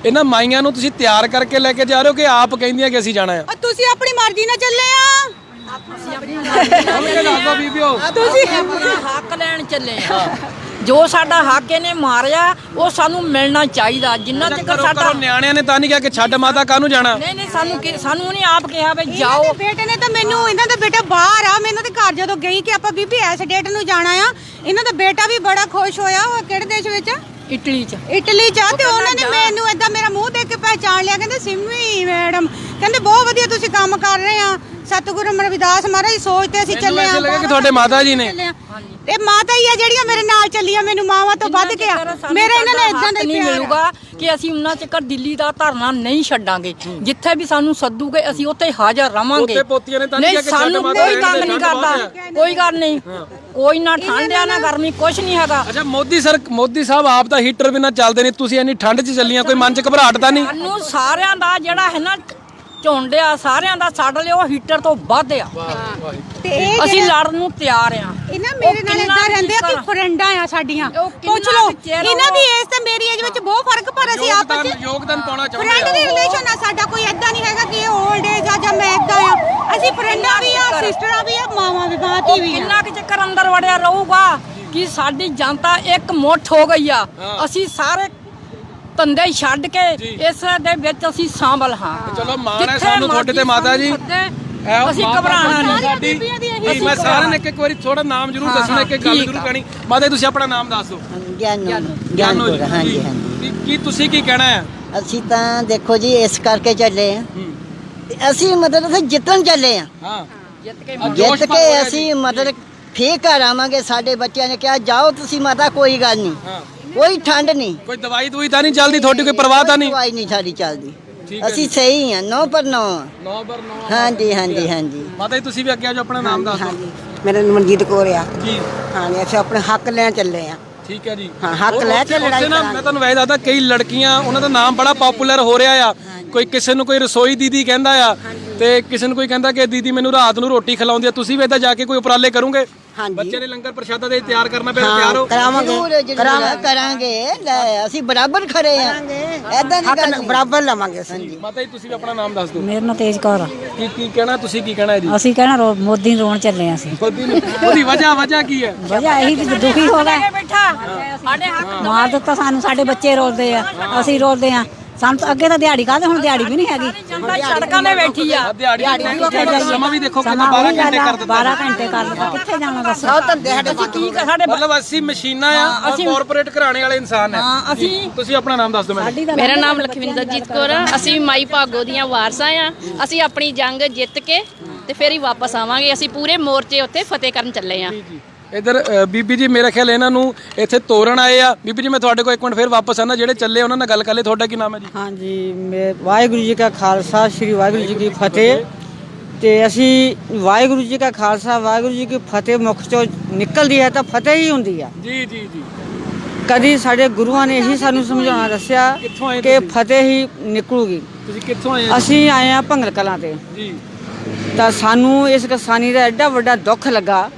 Speaker 1: ਇਹਨਾਂ ਮਾਈਆਂ ਨੂੰ ਤੁਸੀਂ ਤਿਆਰ ਕਰਕੇ ਲੈ ਕੇ ਜਾ ਰਹੇ ਹੋ ਕਿ ਆਪ ਕਹਿੰਦੀਆਂ ਕਿ ਅਸੀਂ ਜਾਣਾ ਆ
Speaker 3: ਔਰ ਤੁਸੀਂ ਆਪਣੀ ਮਰਜ਼ੀ ਨਾਲ ਚੱਲੇ ਆ। ਤੁਸੀਂ
Speaker 4: ਆਪਣਾ ਹੱਕ ਲੈਣ ਚੱਲੇ ਆ। ਜੋ ਸਾਡਾ ਹੱਕ ਇਹਨੇ ਮਾਰਿਆ ਉਹ ਸਾਨੂੰ ਮਿਲਣਾ ਚਾਹੀਦਾ। ਜਿੰਨਾ ਤੱਕ ਸਾਡਾ
Speaker 1: ਨਿਆਣਿਆਂ ਨੇ ਤਾਂ ਨਹੀਂ ਕਿਹਾ ਕਿ ਛੱਡ ਮਾਤਾ ਕਾਹਨੂੰ ਜਾਣਾ?
Speaker 4: ਨਹੀਂ ਨਹੀਂ ਸਾਨੂੰ ਕੀ- ਸਾਨੂੰ ਨਹੀਂ ਆਪ ਕਿਹਾ ਵੀ
Speaker 3: ਇਹਨਾਂ
Speaker 4: ਜਾਓ।
Speaker 3: ਦੇ ਬੇਟੇ ਨੇ ਤਾਂ ਮੈਨੂੰ ਇਹਨਾਂ ਦਾ ਬੇਟਾ ਬਾਹਰ ਆ ਮੈਨੂੰ ਤੇ ਘਰ ਜਦੋਂ ਗਈ ਕਿ ਆਪਾਂ ਬੀਬੀ ਐਸ ਡੇਟ ਨੂੰ ਜਾਣਾ ਆ। ਇਹਨਾਂ ਦਾ ਬੇਟਾ ਵੀ ਬੜਾ ਖੁਸ਼ ਹੋਇਆ ਉਹ ਕਿਹੜੇ ਦੇਸ਼ ਵਿੱਚ ਆ?
Speaker 4: ਇਟਲੀ ਚ।
Speaker 3: ਇਟਲੀ ਚ ਆ ਤੇ ਉਹਨਾਂ ਨੇ। ਮੈਨੂੰ ਏਦਾਂ ਮੇਰਾ ਮੂੰਹ ਦੇਖ ਕੇ ਪਹਿਚਾਣ ਲਿਆ ਕਹਿੰਦੇ ਸਿੰਮੀ ਮੈਡਮ ਕਹਿੰਦੇ ਬਹੁਤ ਵਧੀਆ ਤੁਸੀਂ ਕੰਮ ਕਰ ਰਹੇ ਆ। ਸਤਿਗੁਰੂ ਰਵਿਦਾਸ ਮਹਾਰਾਜ ਸੋਚਦੇ ਅਸੀਂ
Speaker 1: ਮੈਨੂੰ
Speaker 3: ਚੱਲੇ
Speaker 1: ਐਸੇ
Speaker 3: ਆ
Speaker 1: ਲੱਗਾ ਕਿ ਤੁਹਾਡੇ ਮਾਤਾ ਜੀ ਨੇ।
Speaker 3: ਚੱਲੇ ਆ। ਤੇ ਮਾਤਾ ਹੀ ਆ ਜਿਹੜੀਆਂ ਮੇਰੇ ਨਾਲ ਚੱਲੀਆਂ ਮੈਨੂੰ ਮਾਵਾਂ ਤੋਂ ਵੱਧ ਕੇ ਆ। ਮੇਰਾ ਇਹਨਾਂ ਨੇ ਇਦਾਂ ਦਾ ਹੀ
Speaker 4: ਨਹੀਂ
Speaker 3: ਪਿਆਰ ਆ।
Speaker 4: ਮਿਲੂਗਾ ਕਿ ਅਸੀਂ ਉਹਨਾਂ ਚੱਕਰ ਦਿੱਲੀ ਦਾ ਧਰਨਾ ਨਹੀਂ ਛੱਡਾਂਗੇ ਜਿੱਥੇ ਵੀ ਸਾਨੂੰ ਸੱਦੂਗੇ ਅਸੀਂ ਉੱਥੇ ਹਾਜ਼ਰ ਰਵਾਂਗੇ।
Speaker 1: ਪੋਤੇ ਪੋਤੀਆਂ ਨੇ ਤਾਂ ਨਹੀਂ
Speaker 4: ਨਹੀਂ
Speaker 1: ਕਿਹਾ ਕਿ ਛੱਡ
Speaker 4: ਸਾਨੂੰ
Speaker 1: ਮਾਤਾ
Speaker 4: ਕੋਈ
Speaker 1: ਰਹਿਣ ਦੇ,
Speaker 4: ਨਹੀਂ ਗੱਲ ਨਹੀਂ। ਕੋਈ ਨਾ ਠੰਡ ਆ ਨਾ ਗਰਮੀ ਕੁਝ ਨਹੀਂ ਹੈਗਾ।
Speaker 1: ਅੱਛਾ ਮੋਦੀ ਸਰ ਮੋਦੀ ਸਾਹਿਬ ਆਪ ਤਾਂ ਹੀਟਰ ਬਿਨਾਂ ਚੱਲਦੇ ਨੇ ਤੁਸੀਂ ਇੰਨੀ ਠੰਡ 'ਚ ਚੱਲੀਆਂ ਕੋਈ ਮਨ 'ਚ ਘਬਰਾਹਟ ਤਾਂ ਨਹੀਂ?
Speaker 4: ਸਾਨੂੰ ਸਾਰਿਆਂ ਦਾ ਜਿਹੜਾ ਹੈ ਨਾ ਝੁੰਡਿਆ ਸਾਰਿਆਂ ਦਾ ਸਾਡੇ ਉਹ ਹੀਟਰ ਤੋਂ ਵੱਧ ਆ।
Speaker 3: ਤੇ ਇਹ
Speaker 4: ਅਸੀਂ
Speaker 3: ਜਿਹੜਾ-
Speaker 4: ਲੜਨ ਨੂੰ ਤਿਆਰ ਆ।
Speaker 3: ਇਹ ਨਾ ਮੇਰੇ ਨਾਲ
Speaker 4: ਕਿੰਨਾ
Speaker 3: ਇਦਾਂ ਰਹਿੰਦੇ ਆ ਕਿ
Speaker 4: ਚਿਰ-
Speaker 3: ਫਰੈਂਡਾਂ ਆ ਸਾਡੀਆਂ।
Speaker 4: ਉਹ ਕਿੰਨਾ
Speaker 3: ਪੁੱਛ ਲਓ
Speaker 4: ਚਿਰ
Speaker 3: ਇਹਨਾਂ ਦੀ ਏਜ ਤੇ ਮੇਰੀ ਏਜ ਵਿੱਚ ਬਹੁਤ ਫ਼ਰਕ ਪਰ ਅਸੀਂ ਆਪਸ
Speaker 1: ਯੋਗਦਾਨ
Speaker 3: ਵਿੱਚ
Speaker 1: ਯੋਗਦਾਨ ਪਾਉਣਾ ਚਾਹੁੰਦੇ
Speaker 3: ਫਰੈਂਡ
Speaker 1: ਆ।
Speaker 3: ਦੀ ਰਿਲੇਸ਼ਨ ਆ ਸਾਡਾ ਕੋਈ ਏਦਾਂ ਨਹੀਂ ਹੈਗਾ ਕਿ ਇਹ 올ਡ ਏਜ ਆ ਜਾਂ ਮੈਂ ਏਦਾਂ ਆ। ਅਸੀਂ ਫਰੈਂਡਾਂ ਵੀ ਆ ਸਿਸਟਰਾਂ ਵੀ ਆ ਮਾਵਾਂ ਵੀ
Speaker 4: ਉਹ
Speaker 3: ਬਾਤੀ ਵੀ ਆ।
Speaker 4: ਕਿੰਨਾ ਕੁ ਚੱਕਰ ਅੰਦਰ ਵੜਿਆ ਰਹੂਗਾ ਕਿ ਸਾਡੀ ਜਨਤਾ ਇੱਕ ਮੁੱਠ ਹੋ ਗਈ ਆ। ਅਸੀਂ ਸਾਰੇ ਧੰਦੇ ਛੱਡ ਕੇ ਇਸ ਦੇ ਵਿੱਚ ਅਸੀਂ ਸ਼ਾਮਲ ਹਾਂ।
Speaker 1: ਚਲੋ ਮਾਣ ਹੈ ਸਾਨੂੰ ਤੁਹਾਡੇ ਤੇ ਮਾਤਾ ਜੀ
Speaker 4: ਅਸੀਂ ਘਬਰਾਣਾ ਨਹੀਂ
Speaker 1: ਸਾਡੀ ਜੀ, ਮੈਂ ਸਾਰਿਆਂ ਨੇ ਇੱਕ ਇੱਕ ਵਾਰੀ ਥੋੜਾ ਨਾਮ ਜ਼ਰੂਰ ਦੱਸਣਾ ਇੱਕ ਗੱਲ ਜ਼ਰੂਰ। ਕਹਿਣੀ। ਮਾਤਾ ਜੀ ਤੁਸੀਂ ਆਪਣਾ ਨਾਮ ਦੱਸ। ਦਿਓ
Speaker 5: ਗਿਆਨੋ।
Speaker 1: ਜੀ,
Speaker 5: ਗਿਆਨਪੁਰ ਹਾਂਜੀ
Speaker 1: ਜੀ।
Speaker 5: ਹਾਂਜੀ
Speaker 1: ਕੀ- ਤੁਸੀਂ ਕੀ ਕਹਿਣਾ ਹੈ?
Speaker 5: ਅਸੀਂ ਤਾਂ ਦੇਖੋ ਜੀ ਇਸ ਕਰਕੇ ਚੱਲੇ ਆ
Speaker 1: ਹੂੰ।
Speaker 5: ਅਸੀਂ ਮਤਲਬ ਅਸੀਂ ਜਿੱਤਣ ਚੱਲੇ ਆ
Speaker 1: ਹਾਂ।
Speaker 4: ਜਿੱਤ ਕੇ।
Speaker 5: ਅਸੀਂ ਮਤਲਬ ਫੇਰ ਘਰ ਆਵਾਂਗੇ ਸਾਡੇ ਬੱਚਿਆਂ ਨੇ ਕਿਹਾ ਜਾਓ ਤੁਸੀਂ ਮਾਤਾ ਕੋਈ ਗੱਲ ਨਹੀਂ।
Speaker 1: ਹਾਂ।
Speaker 5: ਕੋਈ ਠੰਡ ਨਹੀਂ।
Speaker 1: ਕੋਈ ਦਵਾਈ ਦਵਾਈ ਤਾਂ ਨਹੀਂ ਚੱਲਦੀ? ਤੁਹਾਡੀ ਕੋਈ ਪਰਵਾਹ ਤਾਂ ਨਹੀਂ?
Speaker 5: ਦਵਾਈ ਨਹੀਂ ਸਾਡੀ ਚੱਲਦੀ।
Speaker 1: ਠੀਕ ਹੈ
Speaker 5: ਅਸੀਂ
Speaker 1: ਜੀ।
Speaker 5: ਸਹੀ ਆ ਨੌ ਪਰ ਨੌ।
Speaker 1: 9 ਬਰ 9
Speaker 5: ਹਾਂਜੀ ਹਾਂਜੀ ਹਾਂਜੀ।
Speaker 1: ਮਾਤਾ ਜੀ ਤੁਸੀਂ ਵੀ ਅੱਗੇ ਆ ਜਾਓ ਆਪਣਾ ਨਾਮ ਦੱਸ ਦਿਓ।
Speaker 6: ਮੇਰਾ ਨਾਮ ਮਨਜੀਤ ਕੌਰ ਆ।
Speaker 1: ਜੀ।
Speaker 6: ਹਾਂਜੀ ਅਸੀਂ ਆਪਣੇ ਹੱਕ ਲੈਣ ਚੱਲੇ ਆ
Speaker 1: ਠੀਕ ਹੈ ਜੀ।
Speaker 6: ਹਾਂ, ਹੱਕ
Speaker 1: ਉਹ-
Speaker 6: ਲੈ
Speaker 1: ਉੱਥੇ-
Speaker 6: ਕੇ ਲੜਾਈ
Speaker 1: ਉੱਥੇ ਨਾ
Speaker 6: ਕਰਾਂਗੇ।
Speaker 1: ਮੈਂ ਤੁਹਾਨੂੰ ਵੈਸੇ ਦੱਸਦਾ ਕਈ ਲੜਕੀਆਂ ਉਹਨਾਂ ਦਾ ਨਾਮ ਬੜਾ ਪਪੂਲਰ ਹੋ ਰਿਹਾ ਆ। ਕੋਈ ਕਿਸੇ ਨੂੰ ਕੋਈ ਰਸੋਈ ਦੀਦੀ ਕਹਿੰਦਾ ਆ ਤੇ ਕਿਸੇ ਨੂੰ ਕੋਈ ਕਹਿੰਦਾ ਕਿ ਦੀਦੀ ਮੈਨੂੰ ਰਾਤ ਨੂੰ ਰੋਟੀ ਖਿਲਾਉਂਦੀ ਆ ਤੁਸੀਂ ਵੀ ਏਦਾਂ ਜਾ ਕੇ ਕੋਈ ਉਪਰਾਲੇ ਕਰੋਗੇ?
Speaker 6: ਹਾਂਜੀ।
Speaker 1: ਬੱਚੇ ਨੇ ਲੰਗਰ ਪ੍ਰਸ਼ਾਦਾ ਦੇ ਤਿਆਰ ਕਰਨਾ ਪਿਆ ਤਿਆਰ ਹੋ
Speaker 6: ਕਰਾਵਾਂਗੇ।
Speaker 5: ਜ਼ਰੂਰ ਕਰਾਂਗੇ। ਲੈ ਅਸੀਂ ਬਰਾਬਰ ਖੜੇ ਆ ਐਦਾਂ ਦੀ
Speaker 6: ਹੱਕ
Speaker 5: ਗੱਲ ਨਹੀਂ।
Speaker 6: ਬਰਾਬਰ ਲਵਾਂਗੇ ਅਸੀਂ।
Speaker 1: ਮਾਤਾ ਜੀ ਤੁਸੀਂ ਵੀ ਆਪਣਾ ਨਾਮ ਦੱਸ ਦਿਓ।
Speaker 7: ਮੇਰਾ ਨਾਂ ਤੇਜ ਕੌਰ ਆ।
Speaker 1: ਕੀ ਕੀ ਕਹਿਣਾ ਤੁਸੀਂ ਕੀ ਕਹਿਣਾ ਹੈ ਜੀ
Speaker 7: ਅਸੀਂ ਕਹਿਣਾ ਰੋ- ਮੋਦੀ ਨੂੰ ਰੋਣ ਚੱਲੇ ਆ ਅਸੀਂ।
Speaker 1: ਨੂੰ ਉਹਦੀ ਵਜ੍ਹਾ ਵਜ੍ਹਾ ਕੀ ਹੈ?
Speaker 7: ਵਜ੍ਹਾ ਇਹੀ ਵੀ ਦੁਖੀ ਹੋ ਗਏ
Speaker 4: ਬੈਠਾ ਸਾਡੇ ਹੱਕ
Speaker 7: ਮਾਰ ਦਿੱਤਾ ਸਾਨੂੰ ਸਾਡੇ ਬੱਚੇ ਰੋਲਦੇ ਆ। ਅਸੀਂ ਰੋਲਦੇ ਆ ਸਾਨੂੰ ਤਾਂ ਅੱਗੇ ਤਾਂ ਦਿਹਾੜੀ ਕਾਹਦੇ ਹੁਣ ਦਿਹਾੜੀ ਵੀ ਨਹੀਂ ਹੈਗੀ।
Speaker 4: ਜਨਤਾ ਸੜਕਾਂ 'ਤੇ ਬੈਠੀ ਆ।
Speaker 1: ਦਿਹਾੜੀ ਸਮਾਂ ਵੀ ਦੇਖੋ ਕਿੰਨਾ
Speaker 7: ਸਮਾਂ
Speaker 1: 12
Speaker 7: ਉਹੀ
Speaker 1: ਘੰਟੇ ਕਰ ਦਿੱਤਾ।
Speaker 7: 12 ਘੰਟੇ ਕਰ ਦਿੱਤਾ। ਕਿੱਥੇ ਜਾਣਾ ਦੱਸੋ।
Speaker 4: ਅਸੀਂ ਕੀ ਕਰ- ਸਾਡੇ
Speaker 1: ਮਤਲਬ ਅਸੀਂ ਮਸ਼ੀਨਾਂ ਆ ਕਾਰਪੋਰੇਟ ਘਰਾਣੇ ਵਾਲੇ ਇਨਸਾਨ ਆ।
Speaker 4: ਹਾਂ, ਅਸੀਂ-
Speaker 1: ਤੁਸੀਂ ਆਪਣਾ ਨਾਮ ਦੱਸ ਦਿਓ ਮੈਨੂੰ।
Speaker 7: ਸਾਡੀ
Speaker 8: ਮੇਰਾ ਨਾਮ ਲਖਵਿੰਦਰਜੀਤ ਕੌਰ ਆ। ਅਸੀਂ ਮਾਈ ਭਾਗੋ ਦੀਆਂ ਵਾਰਸਾਂ ਆ। ਅਸੀਂ ਆਪਣੀ ਜੰਗ ਜਿੱਤ ਕੇ ਤੇ ਫਿਰ ਹੀ ਵਾਪਸ ਆਵਾਂਗੇ। ਅਸੀਂ ਪੂਰੇ ਮੋਰਚੇ ਉੱਤੇ ਫਤਿਹ ਕਰਨ ਚੱਲੇ ਆ।
Speaker 1: ਜੀ ਜੀ। ਇਧਰ ਬੀਬੀ ਜੀ ਮੇਰੇ ਖਿਆਲ ਇਹਨਾਂ ਨੂੰ ਇੱਥੇ ਤੋਰਨ ਆਏ ਆ। ਬੀਬੀ ਜੀ ਮੈਂ ਤੁਹਾਡੇ ਕੋਲ ਇੱਕ ਮਿੰਟ ਫੇਰ ਵਾਪਸ ਆਣਾ ਜਿਹੜੇ ਚੱਲੇ ਉਹਨਾਂ ਨਾਲ ਗੱਲ ਕਰ ਲਈ ਤੁਹਾਡਾ ਕੀ ਨਾਮ ਹੈ ਜੀ?
Speaker 6: ਹਾਂਜੀ ਮੈਂ ਵਾਹਿਗੁਰੂ ਜੀ ਕਾ ਖਾਲਸਾ ਸ੍ਰੀ ਵਾਹਿਗੁਰੂ ਜੀ ਕੀ ਫਤਿਹ। ਤੇ ਅਸੀਂ ਵਾਹਿਗੁਰੂ ਜੀ ਕਾ ਖਾਲਸਾ ਵਾਹਿਗੁਰੂ ਜੀ ਕੀ ਫਤਿਹ ਮੁਖ ਚੋਂ ਨਿਕਲਦੀ ਹੈ ਤਾਂ ਫਤਿਹ ਹੀ ਹੁੰਦੀ ਆ।
Speaker 1: ਜੀ ਜੀ ਜੀ।
Speaker 6: ਕਦੀ ਸਾਡੇ ਗੁਰੂਆਂ ਨੇ ਇਹੀ ਸਾਨੂੰ ਸਮਝਾਉਣਾ ਦੱਸਿਆ ਕਿ? ਫਤਿਹ ਹੀ ਨਿਕਲੂਗੀ।
Speaker 1: ਤੁਸੀਂ ਕਿੱਥੋਂ ਆਏ
Speaker 6: ਅਸੀਂ ਆਏ ਆ ਭੰਗਲ ਕਲਾਂ ਤੇ।
Speaker 1: ਜੀ।
Speaker 6: ਤਾਂ ਸਾਨੂੰ ਇਸ ਕਿਸਾਨੀ ਦਾ ਐਡਾ ਵੱਡਾ ਦੁੱਖ ਲੱਗਾ।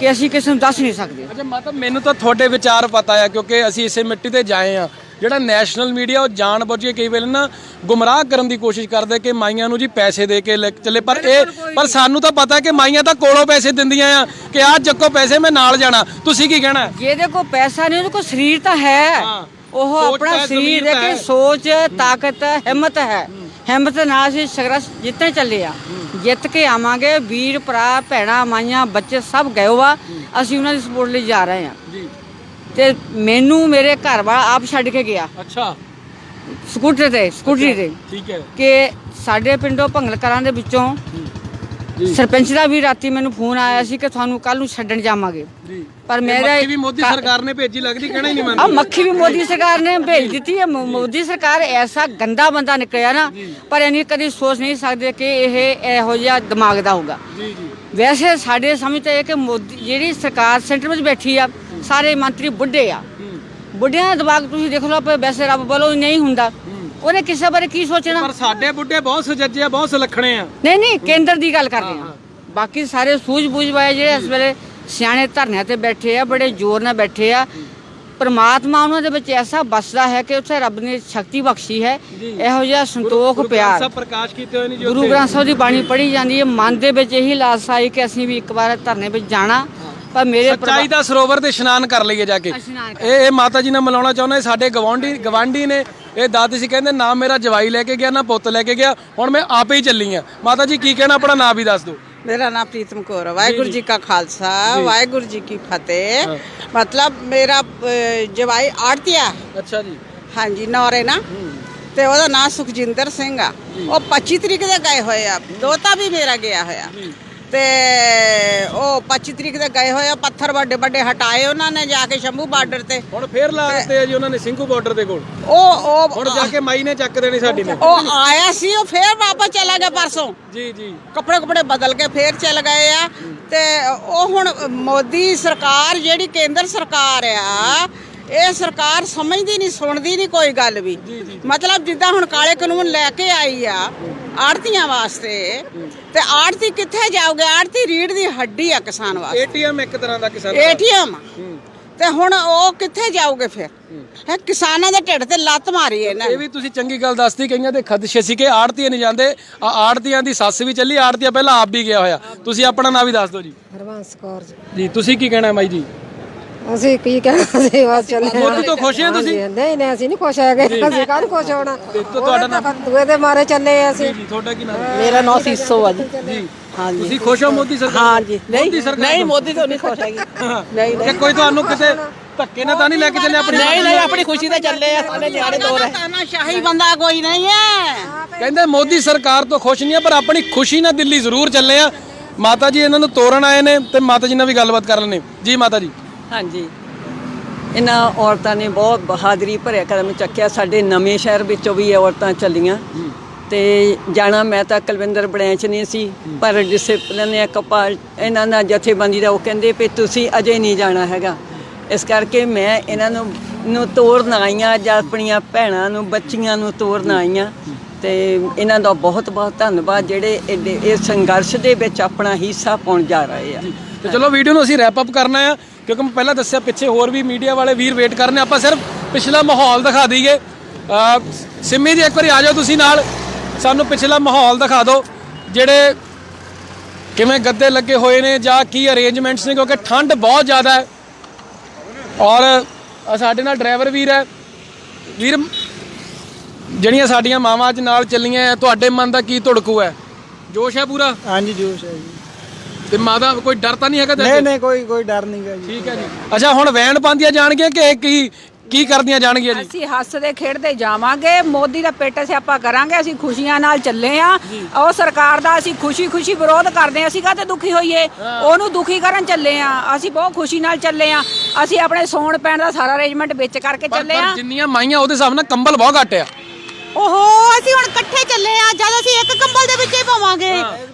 Speaker 6: ਕਿ ਅਸੀਂ ਕਿਸੇ ਨੂੰ ਦੱਸ ਨਹੀਂ ਸਕਦੇ।
Speaker 1: ਅੱਛਾ ਮਾਤਾ ਮੈਨੂੰ ਤਾਂ ਤੁਹਾਡੇ ਵਿਚਾਰ ਪਤਾ ਆ ਕਿਉਂਕਿ ਅਸੀਂ ਇਸੇ ਮਿੱਟੀ ਤੇ ਜਾਏ ਆ। ਜਿਹੜਾ ਨੈਸ਼ਨਲ ਮੀਡੀਆ ਉਹ ਜਾਣ ਬੁੱਝ ਕੇ ਕਈ ਵੇਲੇ ਨਾ ਗੁੰਮਰਾਹ ਕਰਨ ਦੀ ਕੋਸ਼ਿਸ਼ ਕਰਦੇ ਕਿ ਮਾਈਆਂ ਨੂੰ ਜੀ ਪੈਸੇ ਦੇ ਕੇ ਲੈ ਕੇ ਚੱਲੇ। ਪਰ ਇਹ ਪਰ ਸਾਨੂੰ ਤਾਂ ਪਤਾ ਕਿ ਮਾਈਆਂ ਤਾਂ ਕੋਲੋਂ ਪੈਸੇ ਦਿੰਦੀਆਂ ਆ ਕਿ ਆਹ ਚੱਕੋ ਪੈਸੇ ਮੈਂ ਨਾਲ ਜਾਣਾ। ਤੁਸੀਂ ਕੀ ਕਹਿਣਾ?
Speaker 6: ਜਿਹਦੇ ਕੋਲ ਪੈਸਾ ਨਹੀਂ ਉਹਦੇ ਕੋਲ ਸਰੀਰ ਤਾਂ ਹੈ।
Speaker 1: ਹਾਂ।
Speaker 6: ਉਹ
Speaker 1: ਸੋਚ
Speaker 6: ਆਪਣਾ
Speaker 1: ਤਾਂ
Speaker 6: ਸਰੀਰ
Speaker 1: ਜ਼ਮੀਰ
Speaker 6: ਦੇ
Speaker 1: ਤਾਂ
Speaker 6: ਕੇ
Speaker 1: ਹੈ।
Speaker 6: ਸੋਚ ਤਾਕਤ ਹਿੰਮਤ ਹੈ। ਹਿੰਮਤ ਨਾਲ ਅਸੀਂ ਸੰਘਰਸ਼ ਜਿੱਤਣ ਚੱਲੇ ਆ। ਜਿੱਤ ਕੇ ਆਵਾਂਗੇ ਵੀਰ ਭਰਾ ਭੈਣਾਂ ਮਾਈਆਂ ਬੱਚੇ ਸਭ ਗਏ ਵਾ। ਅਸੀਂ ਉਹਨਾਂ ਦੀ ਸਪੋਰਟ ਲਈ ਜਾ ਰਹੇ ਆ
Speaker 1: ਜੀ।
Speaker 6: ਤੇ ਮੈਨੂੰ ਮੇਰੇ ਘਰ ਵਾਲਾ ਆਪ ਛੱਡ ਕੇ ਗਿਆ।
Speaker 1: ਅੱਛਾ।
Speaker 6: ਸਕੂਟਰ ਤੇ ਸਕੂਟਰੀ ਤੇ।
Speaker 1: ਠੀਕ ਹੈ।
Speaker 6: ਕਿ ਸਾਡੇ ਪਿੰਡੋਂ ਭੰਗਲ ਕਲਾਂ ਦੇ ਵਿੱਚੋਂ ਸਰਪੰਚ ਦਾ ਵੀ ਰਾਤੀ ਮੈਨੂੰ ਫੋਨ ਆਇਆ ਸੀ ਕਿ ਤੁਹਾਨੂੰ ਕੱਲ ਨੂੰ ਛੱਡਣ ਜਾਵਾਂਗੇ।
Speaker 1: ਜੀ।
Speaker 6: ਪਰ ਮੇਰਾ
Speaker 1: ਮੱਖੀ ਵੀ ਮੋਦੀ ਸਰਕਾਰ ਨੇ ਭੇਜੀ ਲੱਗਦੀ ਕਹਿਣਾ ਹੀ ਨਹੀਂ
Speaker 6: ਆ
Speaker 1: ਮੰਨਦੀ
Speaker 6: ਮੱਖੀ ਵੀ ਮੋਦੀ ਸਰਕਾਰ ਨੇ ਭੇਜ ਦਿੱਤੀ ਹੈ। ਮੋ- ਮੋਦੀ ਸਰਕਾਰ ਐਸਾ ਗੰਦਾ ਬੰਦਾ ਨਿਕਲਿਆ ਨਾ ਪਰ ਇਹਨੀ ਕਦੀ ਸੋਚ ਨਹੀਂ ਸਕਦੇ ਕਿ ਇਹ ਇਹੋ ਜਿਹਾ ਦਿਮਾਗ ਦਾ ਹੋਊਗਾ।
Speaker 1: ਜੀ ਜੀ।
Speaker 6: ਵੈਸੇ ਸਾਡੇ ਸਮਝ ਤਾਂ ਇਹ ਕਿ ਮੋਦੀ ਜਿਹੜੀ ਸਰਕਾਰ ਸੈਂਟਰ ਵਿੱਚ ਬੈਠੀ ਆ ਸਾਰੇ ਮੰਤਰੀ ਬੁੱਢੇ ਆ। ਬੁੱਢਿਆਂ ਦਾ ਦਿਮਾਗ ਤੁਸੀਂ ਦੇਖ ਲਓ ਪਰ ਵੈਸੇ ਰੱਬ ਵੱਲੋਂ ਨਹੀਂ ਹੁੰਦਾ। ਉਹਨੇ ਕਿਸੇ ਬਾਰੇ ਕੀ ਸੋਚਣਾ?
Speaker 1: ਪਰ ਸਾਡੇ ਬੁੱਢੇ ਬਹੁਤ ਸੁਜੱਜੇ ਆ ਬਹੁਤ ਸੁਲੱਖਣੇ ਆ।
Speaker 6: ਨਹੀਂ ਨਹੀਂ ਕੇਂਦਰ ਦੀ ਗੱਲ ਕਰਦੇ ਆ। ਬਾਕੀ ਸਾਰੇ ਸੂਝ-ਬੂਝ ਵਾਲੇ ਜਿਹੜੇ ਇਸ ਵੇਲੇ ਸਿਆਣੇ ਧਰਨਿਆਂ ਤੇ ਬੈਠੇ ਆ ਬੜੇ ਜ਼ੋਰ ਨਾਲ ਬੈਠੇ ਆ। ਪਰਮਾਤਮਾ ਉਹਨਾਂ ਦੇ ਵਿੱਚ ਐਸਾ ਬਸਦਾ ਹੈ ਕਿ ਉੱਥੇ ਰੱਬ ਨੇ ਸ਼ਕਤੀ ਬਖਸ਼ੀ ਹੈ। ਇਹੋ ਜਿਹਾ ਸੰਤੋਖ ਪਿਆਰ।
Speaker 1: ਸਾਹਿਬ ਪ੍ਰਕਾਸ਼ ਕੀਤੇ ਹੋਏ ਨੇ ਜੀ
Speaker 6: ਗੁਰੂ। ਗ੍ਰੰਥ ਸਾਹਿਬ ਦੀ ਬਾਣੀ ਪੜ੍ਹੀ ਜਾਂਦੀ ਹੈ। ਮਨ ਦੇ ਵਿੱਚ ਇਹੀ ਲਾਲਸਾ ਆਈ ਕਿ ਅਸੀਂ ਵੀ ਇੱਕ ਵਾਰ ਧਰਨੇ ਵਿੱਚ ਜਾਣਾ। ਪਰ ਮੇਰੇ
Speaker 1: ਸੱਚਾਈ ਦਾ ਸਰੋਵਰ ਤੇ ਇਸ਼ਨਾਨ ਕਰ ਲਈਏ ਜਾ ਕੇ। ਇਹ ਇਹ ਮਾਤਾ ਜੀ ਨਾਲ ਮਿਲਾਉਣਾ ਚਾਹੁੰਦਾ ਸਾਡੇ ਗਵਾਂਢੀ ਗਵਾਂਢੀ ਨੇ। ਇਹ ਦਾਦੀ ਸੀ ਕਹਿੰਦੇ ਨਾ ਮੇਰਾ ਜਵਾਈ ਲੈ ਕੇ ਗਿਆ ਨਾ ਪੁੱਤ ਲੈ ਕੇ ਗਿਆ ਹੁਣ ਮੈਂ ਆਪੇ ਹੀ ਚੱਲੀ ਆ। ਮਾਤਾ ਜੀ ਕੀ ਕਹਿਣਾ ਆਪਣਾ ਨਾਮ ਵੀ ਦੱਸ ਦਿਓ।
Speaker 9: ਮੇਰਾ ਨਾਮ ਪ੍ਰੀਤਮ ਕੌਰ ਹੈ ਵਾਹਿਗੁਰੂ ਜੀ। ਕਾ ਖਾਲਸਾ ਵਾਹਿਗੁਰੂ ਜੀ ਕੀ ਫਤਿਹ। ਮਤਲਬ ਮੇਰਾ ਜਵਾਈ ਆੜਤੀਆ
Speaker 1: ਅੱਛਾ ਜੀ।
Speaker 9: ਹਾਂਜੀ ਨੌਰੇ ਨਾ। ਤੇ ਉਹਦਾ ਨਾਮ ਸੁਖਜਿੰਦਰ ਸਿੰਘ ਆ। ਉਹ 25 ਤਰੀਕ ਦੇ ਗਏ ਹੋਏ ਆ। ਦੋਤਾ ਵੀ ਮੇਰਾ ਗਿਆ ਹੋਇਆ। ਤੇ ਉਹ 25 ਤਰੀਕ ਦੇ ਗਏ ਹੋਏ ਆ ਪੱਥਰ ਵੱਡੇ ਵੱਡੇ ਹਟਾਏ ਉਹਨਾਂ ਨੇ ਜਾ ਕੇ ਸ਼ੰਭੂ ਬਾਰਡਰ ਤੇ।
Speaker 1: ਹੁਣ ਫੇਰ ਲਾ ਦਿੱਤੇ ਆ ਜੀ ਉਹਨਾਂ ਨੇ ਸਿੰਘੂ ਬਾਰਡਰ ਦੇ ਕੋਲ।
Speaker 9: ਉਹ ਉਹ
Speaker 1: ਹੁਣ ਜਾ ਕੇ ਮਾਈ ਨੇ ਚੱਕ ਦੇਣੀ ਸਾਡੀ ਨੇ।
Speaker 9: ਉਹ ਆਇਆ ਸੀ ਉਹ ਫੇਰ ਵਾਪਸ ਚਲਾ ਗਿਆ ਪਰਸੋਂ।
Speaker 1: ਜੀ ਜੀ।
Speaker 9: ਕੱਪੜੇ ਕੁਪੜੇ ਬਦਲ ਕੇ ਫੇਰ ਚੱਲ ਗਏ ਆ। ਤੇ ਉਹ ਹੁਣ ਮੋਦੀ ਸਰਕਾਰ ਜਿਹੜੀ ਕੇਂਦਰ ਸਰਕਾਰ ਆ ਇਹ ਸਰਕਾਰ ਸਮਝਦੀ ਨਹੀਂ ਸੁਣਦੀ ਨਹੀਂ ਕੋਈ ਗੱਲ ਵੀ। ਮਤਲਬ ਜਿੱਦਾਂ ਹੁਣ ਕਾਲੇ ਕਾਨੂੰਨ ਲੈ ਕੇ ਆਈ ਆ ਆੜਤੀਆਂ ਵਾਸਤੇ ਤੇ ਆੜਤੀ ਕਿੱਥੇ ਜਾਓਗੇ ਆੜਤੀ ਰੀੜ ਦੀ ਹੱਡੀ ਆ ਕਿਸਾਨ ਵਾਸਤੇ।
Speaker 1: ਏਟੀਐਮ ਇੱਕ ਤਰ੍ਹਾਂ ਦਾ ਕਿਸਾਨ।
Speaker 9: ਏਟੀਐਮ। ਤੇ ਹੁਣ ਉਹ ਕਿੱਥੇ ਜਾਓਗੇ ਫਿਰ? ਹੈ। ਕਿਸਾਨਾਂ ਦੇ ਢਿੱਡ ਤੇ ਲੱਤ ਮਾਰੀ ਇਹਨਾਂ
Speaker 1: ਇਹ ਵੀ ਤੁਸੀਂ ਚੰਗੀ ਗੱਲ ਦੱਸਦੀ ਕਈਆਂ ਦੇ ਖਦਸ਼ੇ ਸੀ ਕਿ ਆੜਤੀਆਂ ਨਹੀਂ ਜਾਂਦੇ। ਆ ਆੜਤੀਆਂ ਦੀ ਸੱਸ ਵੀ ਚੱਲੀ ਆੜਤੀਆਂ ਪਹਿਲਾਂ ਆਪ ਵੀ ਗਿਆ ਹੋਇਆ। ਤੁਸੀਂ ਆਪਣਾ ਨਾਂ ਵੀ ਦੱਸ ਦਿਓ ਜੀ।
Speaker 10: ਹਰਵੰਸ ਕੌਰ ਜੀ।
Speaker 1: ਜੀ ਤੁਸੀਂ ਕੀ ਕਹਿਣਾ ਮਾਈ ਜੀ?
Speaker 10: ਅਸੀਂ ਕੀ ਕਹਿਣਾ ਸੀ ਬਸ ਚੱਲੇ
Speaker 1: ਮੋਦੀ ਤੋਂ ਖੁਸ਼ ਹੋ ਤੁਸੀਂ?
Speaker 10: ਹਾਂਜੀ, ਨਹੀਂ ਨਹੀਂ ਅਸੀਂ ਨਹੀਂ ਖੁਸ਼ ਹੈਗੇ। ਅਸੀਂ ਕਾਹਨੂੰ ਖੁਸ਼ ਹੋਣਾ?
Speaker 1: ਤੁਹਾਡਾ
Speaker 10: ਨਾਮ? ਦੂਏ ਦੇ ਮਾਰੇ ਚੱਲੇ ਆ ਅਸੀਂ।
Speaker 1: ਜੀ ਤੁਹਾਡਾ ਕੀ ਨਾਮ? ਹੈ
Speaker 9: ਮੇਰਾ ਨਾਮ ਸੀਸੋ ਆ ਜੀ।
Speaker 1: ਜੀ।
Speaker 9: ਹਾਂਜੀ।
Speaker 1: ਤੁਸੀਂ ਖੁਸ਼ ਹੋ ਮੋਦੀ ਸਰਕਾਰ
Speaker 9: ਹਾਂਜੀ।
Speaker 1: ਮੋਦੀ
Speaker 9: ਨਹੀਂ
Speaker 1: ਸਰਕਾਰ
Speaker 9: ਨਹੀਂ? ਮੋਦੀ ਤੋਂ ਨਹੀਂ ਖੁਸ਼ ਹੈਗੀ। ਨਹੀਂ
Speaker 1: ਕਿ ਕੋਈ ਤੁਹਾਨੂੰ ਕਿਤੇ ਧੱਕੇ ਨਾਲ ਤਾਂ ਨਹੀਂ ਲੈ ਕੇ ਚੱਲੇ ਆਪਣੀ
Speaker 11: ਨਹੀਂ ਨਹੀਂ ਆਪਣੀ ਖੁਸ਼ੀ ਤੇ ਚੱਲੇ ਆ ਸਾਡੇ ਨਿਆਣੇ ਦੋ ਰਹੇ।
Speaker 9: ਤਾਨਾਸ਼ਾਹੀ ਬੰਦਾ ਕੋਈ ਨਹੀਂ ਹੈ।
Speaker 1: ਕਹਿੰਦੇ ਮੋਦੀ ਸਰਕਾਰ ਤੋਂ ਖੁਸ਼ ਨਹੀਂ ਆ ਪਰ ਆਪਣੀ ਖੁਸ਼ੀ ਨਾਲ ਦਿੱਲੀ ਜ਼ਰੂਰ ਚੱਲੇ ਆ। ਮਾਤਾ ਜੀ ਇਹਨਾਂ ਨੂੰ ਤੋਰਨ ਆਏ ਨੇ ਤੇ ਮਾਤਾ ਜੀ ਨਾਲ ਵੀ ਗੱਲਬਾਤ ਕਰ ਲੈਣੇ ਜੀ ਮਾਤਾ ਜੀ।
Speaker 11: ਹਾਂਜੀ। ਇਹਨਾਂ ਔਰਤਾਂ ਨੇ ਬਹੁਤ ਬਹਾਦਰੀ ਭਰਿਆ ਕਦਮ ਚੱਕਿਆ। ਸਾਡੇ ਨਵੇਂ ਸ਼ਹਿਰ ਵਿੱਚੋਂ ਵੀ ਇਹ ਔਰਤਾਂ ਚੱਲੀਆਂ। ਤੇ ਜਾਣਾ ਮੈਂ ਤਾਂ ਕੁਲਵਿੰਦਰ ਬੜੈਂਚ ਨਹੀਂ ਸੀ। ਪਰ ਡਿਸਪਲਿਨ ਇੱਕ ਪਾਲ ਇਹਨਾਂ ਦਾ ਜਥੇਬੰਦੀ ਦਾ ਉਹ ਕਹਿੰਦੇ ਵੀ ਤੁਸੀਂ ਅਜੇ ਨਹੀਂ ਜਾਣਾ ਹੈਗਾ। ਇਸ ਕਰਕੇ ਮੈਂ ਇਹਨਾਂ ਨੂੰ ਨੂੰ ਤੋਰਨ ਆਈਆਂ ਜਾਂ ਆਪਣੀਆਂ ਭੈਣਾਂ ਨੂੰ ਬੱਚੀਆਂ ਨੂੰ ਤੋਰਨ ਆਈਆਂ। ਤੇ ਇਹਨਾਂ ਦਾ ਬਹੁਤ ਬਹੁਤ ਧੰਨਵਾਦ। ਜਿਹੜੇ ਇਹ ਸੰਘਰਸ਼ ਦੇ ਵਿੱਚ ਆਪਣਾ ਹਿੱਸਾ ਪਾਉਣ ਜਾ ਰਹੇ ਆ।
Speaker 1: ਤੇ ਚਲੋ ਵੀਡੀਓ ਨੂੰ ਅਸੀਂ ਰੈਪ ਅਪ ਕਰਨਾ ਆ। ਕਿਉਂਕਿ ਮੈਂ ਪਹਿਲਾਂ ਦੱਸਿਆ ਪਿੱਛੇ ਹੋਰ ਵੀ ਮੀਡੀਆ ਵਾਲੇ ਵੀਰ ਵੇਟ ਕਰਨੇ ਆਪਾਂ ਸਿਰਫ ਪਿਛਲਾ ਮਾਹੌਲ ਦਿਖਾ ਦਈਏ। ਸਿੰਮੀ ਜੀ ਇੱਕ ਵਾਰੀ ਆ ਜਾਓ ਤੁਸੀਂ ਨਾਲ, ਸਾਨੂੰ ਪਿਛਲਾ ਮਾਹੌਲ ਦਿਖਾ ਦਿਓ, ਜਿਹੜੇ ਕਿਵੇਂ ਗੱਦੇ ਲੱਗੇ ਹੋਏ ਨੇ ਜਾਂ ਕੀ ਅਰੇਂਜਮੈਂਟਸ ਨੇ, ਕਿਉਂਕਿ ਠੰਡ ਬਹੁਤ ਜ਼ਿਆਦਾ ਹੈ। ਔਰ ਸਾਡੇ ਨਾਲ ਡਰਾਈਵਰ ਵੀਰ ਹੈ। ਵੀਰ, ਜਿਹੜੀਆਂ ਸਾਡੀਆਂ ਮਾਵਾਂ ਅੱਜ ਨਾਲ ਚੱਲੀਆਂ ਤੁਹਾਡੇ ਮਨ ਦਾ ਕੀ ਧੜਕੂ ਹੈ? ਜੋਸ਼ ਹੈ ਪੂਰਾ?
Speaker 12: ਹਾਂਜੀ, ਜੋਸ਼ ਹੈ ਜੀ।
Speaker 1: ਤੇ ਮਾਤਾ ਕੋਈ ਡਰ ਤਾਂ ਨਹੀਂ ਹੈਗਾ
Speaker 12: ਨਹੀਂ? ਨਹੀਂ ਕੋਈ ਕੋਈ ਡਰ ਨਹੀਂ ਗਾ ਜੀ।
Speaker 1: ਠੀਕ ਹੈ ਜੀ। ਅੱਛਾ ਹੁਣ ਵੈਨ ਪਾਉਂਦੀਆਂ ਜਾਣਗੀਆਂ ਕਿ ਕੀ ਕੀ ਕਰਦੀਆਂ ਜਾਣਗੀਆਂ ਜੀ?
Speaker 2: ਅਸੀਂ ਹੱਸਦੇ ਖੇਡਦੇ ਜਾਵਾਂਗੇ। ਮੋਦੀ ਦਾ ਪੇਟ ਸਿਆਪਾ ਕਰਾਂਗੇ ਅਸੀਂ ਖੁਸ਼ੀਆਂ ਨਾਲ ਚੱਲੇ ਆ। ਉਹ ਸਰਕਾਰ ਦਾ ਅਸੀਂ ਖੁਸ਼ੀ-ਖੁਸ਼ੀ ਵਿਰੋਧ ਕਰਦੇ ਆ। ਅਸੀਂ ਕਾਹਤੇ ਦੁਖੀ ਹੋਈਏ? ਉਹਨੂੰ ਦੁਖੀ ਕਰਨ ਚੱਲੇ ਆ। ਅਸੀਂ ਬਹੁਤ ਖੁਸ਼ੀ ਨਾਲ ਚੱਲੇ ਆ। ਅਸੀਂ ਆਪਣੇ ਸੌਣ ਪੈਣ ਦਾ ਸਾਰਾ ਅਰੇਂਜਮੈਂਟ ਵਿੱਚ ਕਰਕੇ ਚੱਲੇ
Speaker 1: ਪਰ
Speaker 2: ਆ।
Speaker 1: ਜਿੰਨੀਆਂ ਮਾਈਆਂ ਉਹਦੇ ਹਿਸਾਬ ਨਾਲ ਕੰਬਲ ਬਹੁਤ ਘੱਟ ਆ।
Speaker 3: ਓਹੋ ਅਸੀਂ ਹੁਣ ਇਕੱਠੇ ਚੱਲੇ ਆ ਜਦ ਅਸੀਂ ਇੱਕ ਕੰਬਲ ਦੇ ਵਿੱਚ ਹੀ ਪਾਵਾਂਗੇ।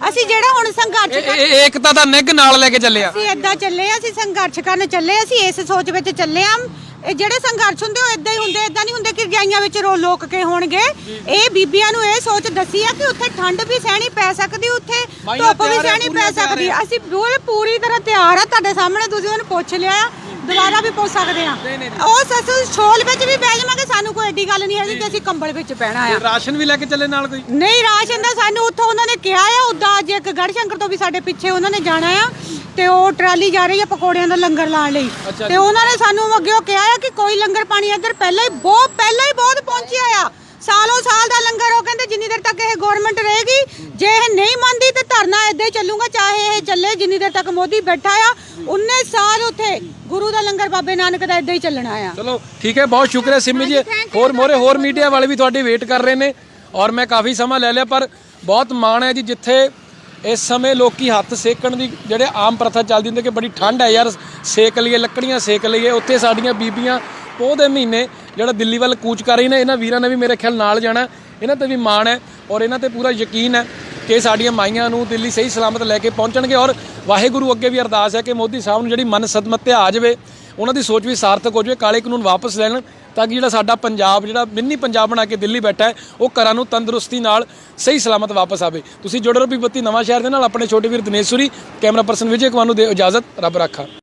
Speaker 3: ਅਸੀਂ ਜਿਹੜਾ ਹੁਣ ਸੰਘਰਸ਼
Speaker 1: ਇਹ- ਇਹ ਇਹ ਏਕਤਾ ਦਾ ਨਿੱਘ ਨਾਲ ਲੈ ਕੇ ਚੱਲੇ ਆ।
Speaker 3: ਅਸੀਂ ਏਦਾਂ ਚੱਲੇ ਆ ਅਸੀਂ ਸੰਘਰਸ਼ ਕਰਨ ਚੱਲੇ ਅਸੀਂ ਇਸ ਸੋਚ ਵਿੱਚ ਚੱਲੇ ਆ। ਇਹ ਜਿਹੜੇ ਸੰਘਰਸ਼ ਹੁੰਦੇ ਉਹ ਏਦਾਂ ਹੀ ਹੁੰਦੇ ਏਦਾਂ ਨਹੀਂ ਹੁੰਦੇ ਕਿ ਰਜਾਈਆਂ ਵਿੱਚ ਰੋ ਲੋਕ ਕੇ ਹੋਣਗੇ। ਇਹ ਬੀਬੀਆਂ ਨੂੰ ਇਹ ਸੋਚ ਦੱਸੀ ਆ ਕਿ ਉੱਥੇ ਠੰਡ ਵੀ ਸਹਿਣੀ ਪੈ ਸਕਦੀ ਉੱਥੇ ਧੁੱਪ ਵੀ
Speaker 1: ਆ,
Speaker 3: ਸਹਿਣੀ ਪੈ ਸਕਦੀ।
Speaker 1: ਆ।
Speaker 3: ਅਸੀਂ ਬਿਲਕੁਲ ਪੂਰੀ ਤਰ੍ਹਾਂ ਤਿਆਰ ਆ ਤੁਹਾਡੇ ਸਾਹਮਣੇ ਤੁਸੀਂ ਉਹਨੂੰ ਪੁੱਛ ਲਿਆ। ਆ ਦੁਬਾਰਾ ਵੀ ਪੁੱਛ ਸਕਦੇ ਆ ਉਹ ਸੱਸੂ ਛੋਲ ਵਿੱਚ ਵੀ ਬਹਿ ਜਾਵਾਂਗੇ ਸਾਨੂੰ ਕੋਈ ਏਡੀ ਗੱਲ ਨਹੀਂ ਹੈਗੀ ਕਿ ਅਸੀਂ ਕੰਬਲ ਵਿੱਚ ਪਹਿਣਾ ਆ।
Speaker 1: ਰਾਸ਼ਨ ਵੀ ਲੈ ਕੇ ਚੱਲੇ ਨਾਲ ਕੋਈ?
Speaker 3: ਨਹੀਂ ਰਾਸ਼ਨ ਦਾ ਸਾਨੂੰ ਉੱਥੋਂ ਉਹਨਾਂ ਨੇ ਕਿਹਾ ਆ ਉਦਾਂ ਅੱਜ ਇੱਕ ਗੜ ਸ਼ੰਕਰ ਤੋਂ ਵੀ ਸਾਡੇ ਪਿੱਛੇ ਉਹਨਾਂ ਨੇ ਜਾਣਾ ਆ ਤੇ ਉਹ ਟਰਾਲੀ ਜਾ ਰਹੀ ਆ ਪਕੌੜਿਆਂ ਦਾ ਲੰਗਰ ਲਾਉਣ ਲਈ।
Speaker 1: ਅੱਛਾ
Speaker 3: ਤੇ ਉਹਨਾਂ ਨੇ ਸਾਨੂੰ ਅੱਗੇ ਉਹ ਕਿਹਾ ਆ ਕਿ ਕੋਈ ਲੰਗਰ ਪਾਣੀ ਇੱਧਰ ਪਹਿਲਾਂ ਹੀ ਬਹੁਤ ਪਹਿਲਾਂ ਹੀ ਬਹੁਤ ਪਹੁੰਚਿਆ ਆ। ਸਾਲੋਂ ਸਾਲ ਦਾ ਲੰਗਰ ਉਹ ਕਹਿੰਦੇ ਜਿੰਨੀ ਦੇਰ ਤੱਕ ਇਹ ਗਵਰਨਮੈਂਟ ਰਹੇਗੀ ਜੇ ਇਹ ਨਹੀਂ ਮੰਨਦੀ ਤੇ ਧਰਨਾ ਏਦਾਂ ਹੀ ਚੱਲੂਗਾ ਚਾਹੇ ਇਹ ਚੱਲੇ ਜਿੰਨੀ ਦੇਰ ਤੱਕ ਮੋਦੀ ਬੈਠਾ ਆ 19 ਸਾਲ ਉੱਥੇ ਗੁਰੂ ਦਾ ਲੰਗਰ ਬਾਬੇ ਨਾਨਕ ਦਾ ਏਦਾਂ ਹੀ ਚੱਲਣਾ ਆ।
Speaker 1: ਚਲੋ ਠੀਕ ਹੈ ਬਹੁਤ ਸ਼ੁਕਰੀਆ ਸਿੰਮੀ ਜੀ। ਹੋਰ ਮੋਰੇ ਹੋਰ ਮੀਡੀਆ ਵਾਲੇ ਵੀ ਤੁਹਾਡੀ ਵੇਟ ਕਰ ਰਹੇ ਨੇ ਔਰ ਮੈਂ ਕਾਫੀ ਸਮਾਂ ਲੈ ਲਿਆ ਪਰ ਬਹੁਤ ਮਾਣ ਹੈ ਜੀ ਜਿੱਥੇ ਇਸ ਸਮੇਂ ਲੋਕੀ ਹੱਥ ਸੇਕਣ ਦੀ ਜਿਹੜੇ ਆਮ ਪ੍ਰਥਾ ਚੱਲਦੀ ਹੁੰਦੀ ਕਿ ਬੜੀ ਠੰਡ ਹੈ ਯਾਰ ਸੇਕ ਲਈਏ ਲੱਕੜੀਆਂ ਸੇਕ ਲਈਏ ਉੱਥੇ ਸਾਡੀਆਂ ਬੀਬੀਆਂ ਪੋਹ ਦੇ ਮਹੀਨੇ ਜਿਹੜਾ ਦਿੱਲੀ ਵੱਲ ਕੂਚ ਕਰ ਰਹੀ ਨੇ, ਇਹਨਾਂ ਵੀਰਾਂ ਨੇ ਵੀ ਮੇਰੇ ਖਿਆਲ ਨਾਲ ਜਾਣਾ। ਇਹਨਾਂ ਤੇ ਵੀ ਮਾਣ ਹੈ ਔਰ ਇਹਨਾਂ ਤੇ ਪੂਰਾ ਯਕੀਨ ਹੈ ਕਿ ਸਾਡੀਆਂ ਮਾਈਆਂ ਨੂੰ ਦਿੱਲੀ ਸਹੀ ਸਲਾਮਤ ਲੈ ਕੇ ਪਹੁੰਚਣਗੇ ਔਰ ਵਾਹਿਗੁਰੂ ਅੱਗੇ ਵੀ ਅਰਦਾਸ ਹੈ ਕਿ ਮੋਦੀ ਸਾਹਿਬ ਨੂੰ ਜਿਹੜੀ ਮਨ ਸਦਮਤਿਆ ਆ ਜਾਵੇ, ਉਹਨਾਂ ਦੀ ਸੋਚ ਵੀ ਸਾਰਥਕ ਹੋ ਜਾਵੇ, ਕਾਲੇ ਕਾਨੂੰਨ ਵਾਪਸ ਲੈਣ ਤਾਂ ਕਿ ਜਿਹੜਾ ਸਾਡਾ ਪੰਜਾਬ, ਜਿਹੜਾ ਮਿੰਨੀ ਪੰਜਾਬ ਬਣਾ ਕੇ ਦਿੱਲੀ ਬੈਠਾ ਹੈ, ਉਹ ਘਰਾਂ ਨੂੰ ਤੰਦਰੁਸਤੀ ਨਾਲ ਸਹੀ ਸਲਾਮਤ ਵਾਪਸ ਆਵੇ। ਤੁਸੀਂ ਜੁੜੇ ਰਹੋ ਵੀ ਬੱਤੀ ਨਵਾਂ ਸ਼ਹਿਰ ਦੇ ਨਾਲ, ਆਪਣੇ ਛੋਟੇ ਵੀਰ ਦਿਨੇਸ਼ੂਰੀ ਕੈਮਰਾ ਪਰਸਨ ਵਿਜੇ ਕੁਮਾਰ ਨੂੰ ਦੇ ਇਜਾਜ਼ਤ, ਰੱਬ ਰਾਖਾ।